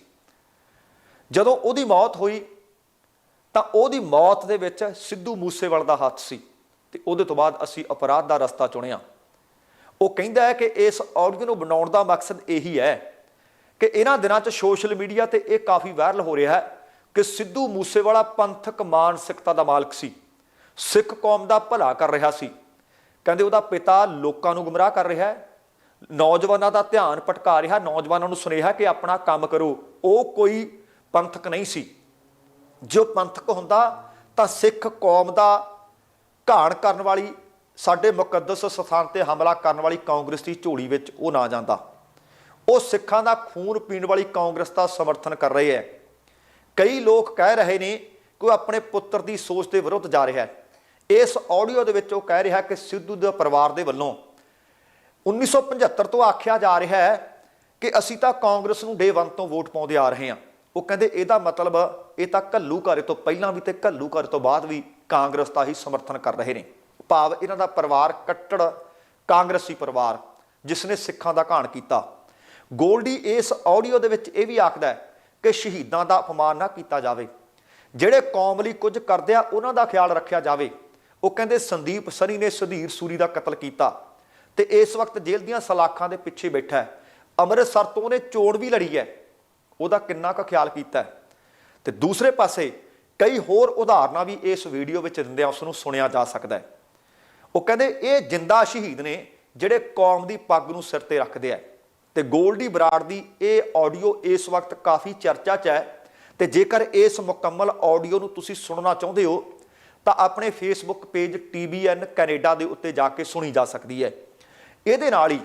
ਜਦੋਂ ਉਹਦੀ ਮੌਤ ਹੋਈ, ਤਾਂ ਉਹਦੀ ਮੌਤ ਦੇ ਵਿੱਚ ਸਿੱਧੂ ਮੂਸੇਵਾਲ ਦਾ ਹੱਥ ਸੀ ਤੇ ਉਹਦੇ ਤੋਂ ਬਾਅਦ ਅਸੀਂ ਅਪਰਾਧ ਦਾ ਰਸਤਾ ਚੁਣਿਆ। ਉਹ ਕਹਿੰਦਾ ਹੈ ਕਿ ਇਸ ਆਡੀਓ ਨੂੰ ਬਣਾਉਣ ਦਾ ਮਕਸਦ ਇਹੀ ਹੈ ਕਿ ਇਹਨਾਂ ਦਿਨਾਂ 'ਚ ਸੋਸ਼ਲ ਮੀਡੀਆ ਤੇ ਇਹ ਕਾਫੀ ਵਾਇਰਲ ਹੋ ਰਿਹਾ ਹੈ ਕਿ ਸਿੱਧੂ ਮੂਸੇਵਾਲਾ ਪੰਥਕ ਮਾਨਸਿਕਤਾ ਦਾ ਮਾਲਕ ਸੀ। ਸਿੱਖ ਕੌਮ ਦਾ ਭਲਾ ਕਰ ਰਿਹਾ ਸੀ। ਕਹਿੰਦੇ ਉਹਦਾ ਪਿਤਾ ਲੋਕਾਂ ਨੂੰ ਗੁੰਮਰਾਹ ਕਰ ਰਿਹਾ ਹੈ। ਨੌਜਵਾਨਾਂ ਦਾ ਧਿਆਨ ਭਟਕਾ ਰਿਹਾ। ਨੌਜਵਾਨਾਂ ਨੂੰ ਸੁਨੇਹਾ ਕਿ ਆਪਣਾ ਕੰਮ ਕਰੋ। ਉਹ ਕੋਈ ਪੰਥਕ ਨਹੀਂ ਸੀ। ਜੋ ਪੰਥਕ ਹੁੰਦਾ, ਤਾਂ ਸਿੱਖ ਕੌਮ ਦਾ ਘਾਣ ਕਰਨ ਵਾਲੀ, ਸਾਡੇ ਮੁਕੱਦਸ ਸਥਾਨ ਤੇ ਹਮਲਾ ਕਰਨ ਵਾਲੀ ਕਾਂਗਰਸ ਦੀ ਝੋਲੀ ਵਿੱਚ ਉਹ ਨਾ ਜਾਂਦਾ। ਉਹ ਸਿੱਖਾਂ ਦਾ ਖੂਨ ਪੀਣ ਵਾਲੀ ਕਾਂਗਰਸ ਦਾ ਸਮਰਥਨ ਕਰ ਰਹੇ ਹੈ। ਕਈ ਲੋਕ ਕਹਿ ਰਹੇ ਨੇ ਕਿ ਉਹ ਆਪਣੇ ਪੁੱਤਰ ਦੀ ਸੋਚ ਦੇ ਵਿਰੁੱਧ ਜਾ ਰਿਹਾ ਹੈ। ਇਸ ਆਡੀਓ ਦੇ ਵਿੱਚ ਉਹ ਕਹਿ ਰਿਹਾ ਕਿ ਸਿੱਧੂ ਦੇ ਪਰਿਵਾਰ ਦੇ ਵੱਲੋਂ 1975 ਤੋਂ ਆਖਿਆ ਜਾ ਰਿਹਾ ਹੈ ਕਿ ਅਸੀਂ ਤਾਂ ਕਾਂਗਰਸ ਨੂੰ ਡੇ 1 ਤੋਂ ਵੋਟ ਪਾਉਂਦੇ ਆ ਰਹੇ ਹਾਂ। ਉਹ ਕਹਿੰਦੇ ਇਹਦਾ ਮਤਲਬ ਇਹ ਤਾਂ ਘੱਲੂ ਘਾਰੇ ਤੋਂ ਪਹਿਲਾਂ ਵੀ ਤੇ ਘੱਲੂ ਘਾਰੇ ਤੋਂ ਬਾਅਦ ਵੀ ਕਾਂਗਰਸ ਦਾ ਹੀ ਸਮਰਥਨ ਕਰ ਰਹੇ ਨੇ। ਭਾਵ ਇਹਨਾਂ ਦਾ ਪਰਿਵਾਰ ਕੱਟੜ ਕਾਂਗਰਸੀ ਪਰਿਵਾਰ, ਜਿਸ ਨੇ ਸਿੱਖਾਂ ਦਾ ਘਾਣ ਕੀਤਾ। ਗੋਲਡੀ ਇਸ ਆਡੀਓ ਦੇ ਵਿੱਚ ਇਹ ਵੀ ਆਖਦਾ ਕਿ ਸ਼ਹੀਦਾਂ ਦਾ ਅਪਮਾਨ ਨਾ ਕੀਤਾ ਜਾਵੇ। ਜਿਹੜੇ ਕੌਮ ਲਈ ਕੁਝ ਕਰਦੇ ਆ, ਉਹਨਾਂ ਦਾ ਖਿਆਲ ਰੱਖਿਆ ਜਾਵੇ। ਉਹ ਕਹਿੰਦੇ ਸੰਦੀਪ ਸਨੀ ਨੇ ਸੁਧੀਰ ਸੂਰੀ ਦਾ ਕਤਲ ਕੀਤਾ। ਤੇ ਇਸ ਵਕਤ ਜੇਲ੍ਹ ਦੀਆਂ ਸਲਾਖਾਂ ਦੇ ਪਿੱਛੇ ਬੈਠਾ ਹੈ। ਅੰਮ੍ਰਿਤਸਰ ਤੋਂ ਉਹਨੇ ਚੋਣ ਵੀ ਲੜੀ ਹੈ। ਉਹਦਾ ਕਿੰਨਾ ਕੁ ਖਿਆਲ ਕੀਤਾ ਹੈ। ਤੇ ਦੂਸਰੇ ਪਾਸੇ ਕਈ ਹੋਰ ਉਦਾਹਰਨਾਂ ਵੀ ਇਸ ਵੀਡੀਓ ਵਿੱਚ ਦਿੰਦਿਆਂ ਉਸ ਨੂੰ ਸੁਣਿਆ ਜਾ ਸਕਦਾ ਹੈ। ਉਹ ਕਹਿੰਦੇ, ਇਹ ਜਿੰਦਾ ਸ਼ਹੀਦ ਨੇ ਜਿਹੜੇ ਕੌਮ ਦੀ ਪੱਗ ਨੂੰ ਸਿਰ ਤੇ ਰੱਖਦੇ ਆ ਤੇ ਗੋਲਡੀ ਬਰਾੜ ਦੀ ਇਹ ਆਡੀਓ ਇਸ ਵਕਤ ਕਾਫੀ ਚਰਚਾ 'ਚ ਹੈ ਤੇ ਜੇਕਰ ਇਸ ਮੁਕੰਮਲ ਆਡੀਓ ਨੂੰ ਤੁਸੀਂ ਸੁਣਨਾ ਚਾਹੁੰਦੇ ਹੋ, ਤਾਂ ਆਪਣੇ ਫੇਸਬੁੱਕ ਪੇਜ TBN ਕੈਨੇਡਾ ਦੇ ਉੱਤੇ ਜਾ ਕੇ ਸੁਣੀ ਜਾ ਸਕਦੀ ਹੈ। ਇਹਦੇ ਨਾਲ ਹੀ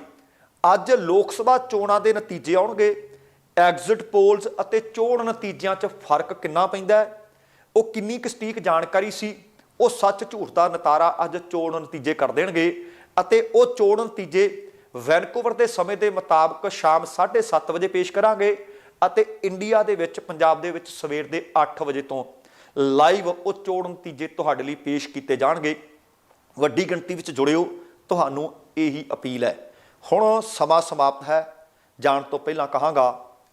ਅੱਜ ਲੋਕ ਸਭਾ ਚੋਣਾਂ ਦੇ ਨਤੀਜੇ ਆਉਣਗੇ ਐਗਜ਼ਿਟ ਪੋਲਸ ਅਤੇ ਚੋਣ ਨਤੀਜਿਆਂ 'ਚ ਫ਼ਰਕ ਕਿੰਨਾ ਪੈਂਦਾ ਹੈ? ਉਹ ਕਿੰਨੀ ਕੁ ਸਟੀਕ ਜਾਣਕਾਰੀ ਸੀ? ਉਹ ਸੱਚ ਝੂਠ ਦਾ ਨਤਾਰਾ ਅੱਜ ਚੋਣ ਨਤੀਜੇ ਕਰ ਦੇਣਗੇ ਅਤੇ ਉਹ ਚੋਣ ਨਤੀਜੇ ਵੈਨਕੂਵਰ ਦੇ ਸਮੇਂ ਦੇ ਮੁਤਾਬਕ ਸ਼ਾਮ 7:30 ਵਜੇ ਪੇਸ਼ ਕਰਾਂਗੇ ਅਤੇ ਇੰਡੀਆ ਦੇ ਵਿੱਚ, ਪੰਜਾਬ ਦੇ ਵਿੱਚ ਸਵੇਰ ਦੇ 8 ਵਜੇ ਤੋਂ ਲਾਈਵ ਉਹ ਚੋਣ ਨਤੀਜੇ ਤੁਹਾਡੇ ਲਈ ਪੇਸ਼ ਕੀਤੇ ਜਾਣਗੇ। ਵੱਡੀ ਗਿਣਤੀ ਵਿੱਚ ਜੁੜਿਓ, ਤੁਹਾਨੂੰ ਇਹੀ ਅਪੀਲ ਹੈ। ਹੁਣ ਸਮਾਂ ਸਮਾਪਤ ਹੈ। ਜਾਣ ਤੋਂ ਪਹਿਲਾਂ ਕਹਾਂਗਾ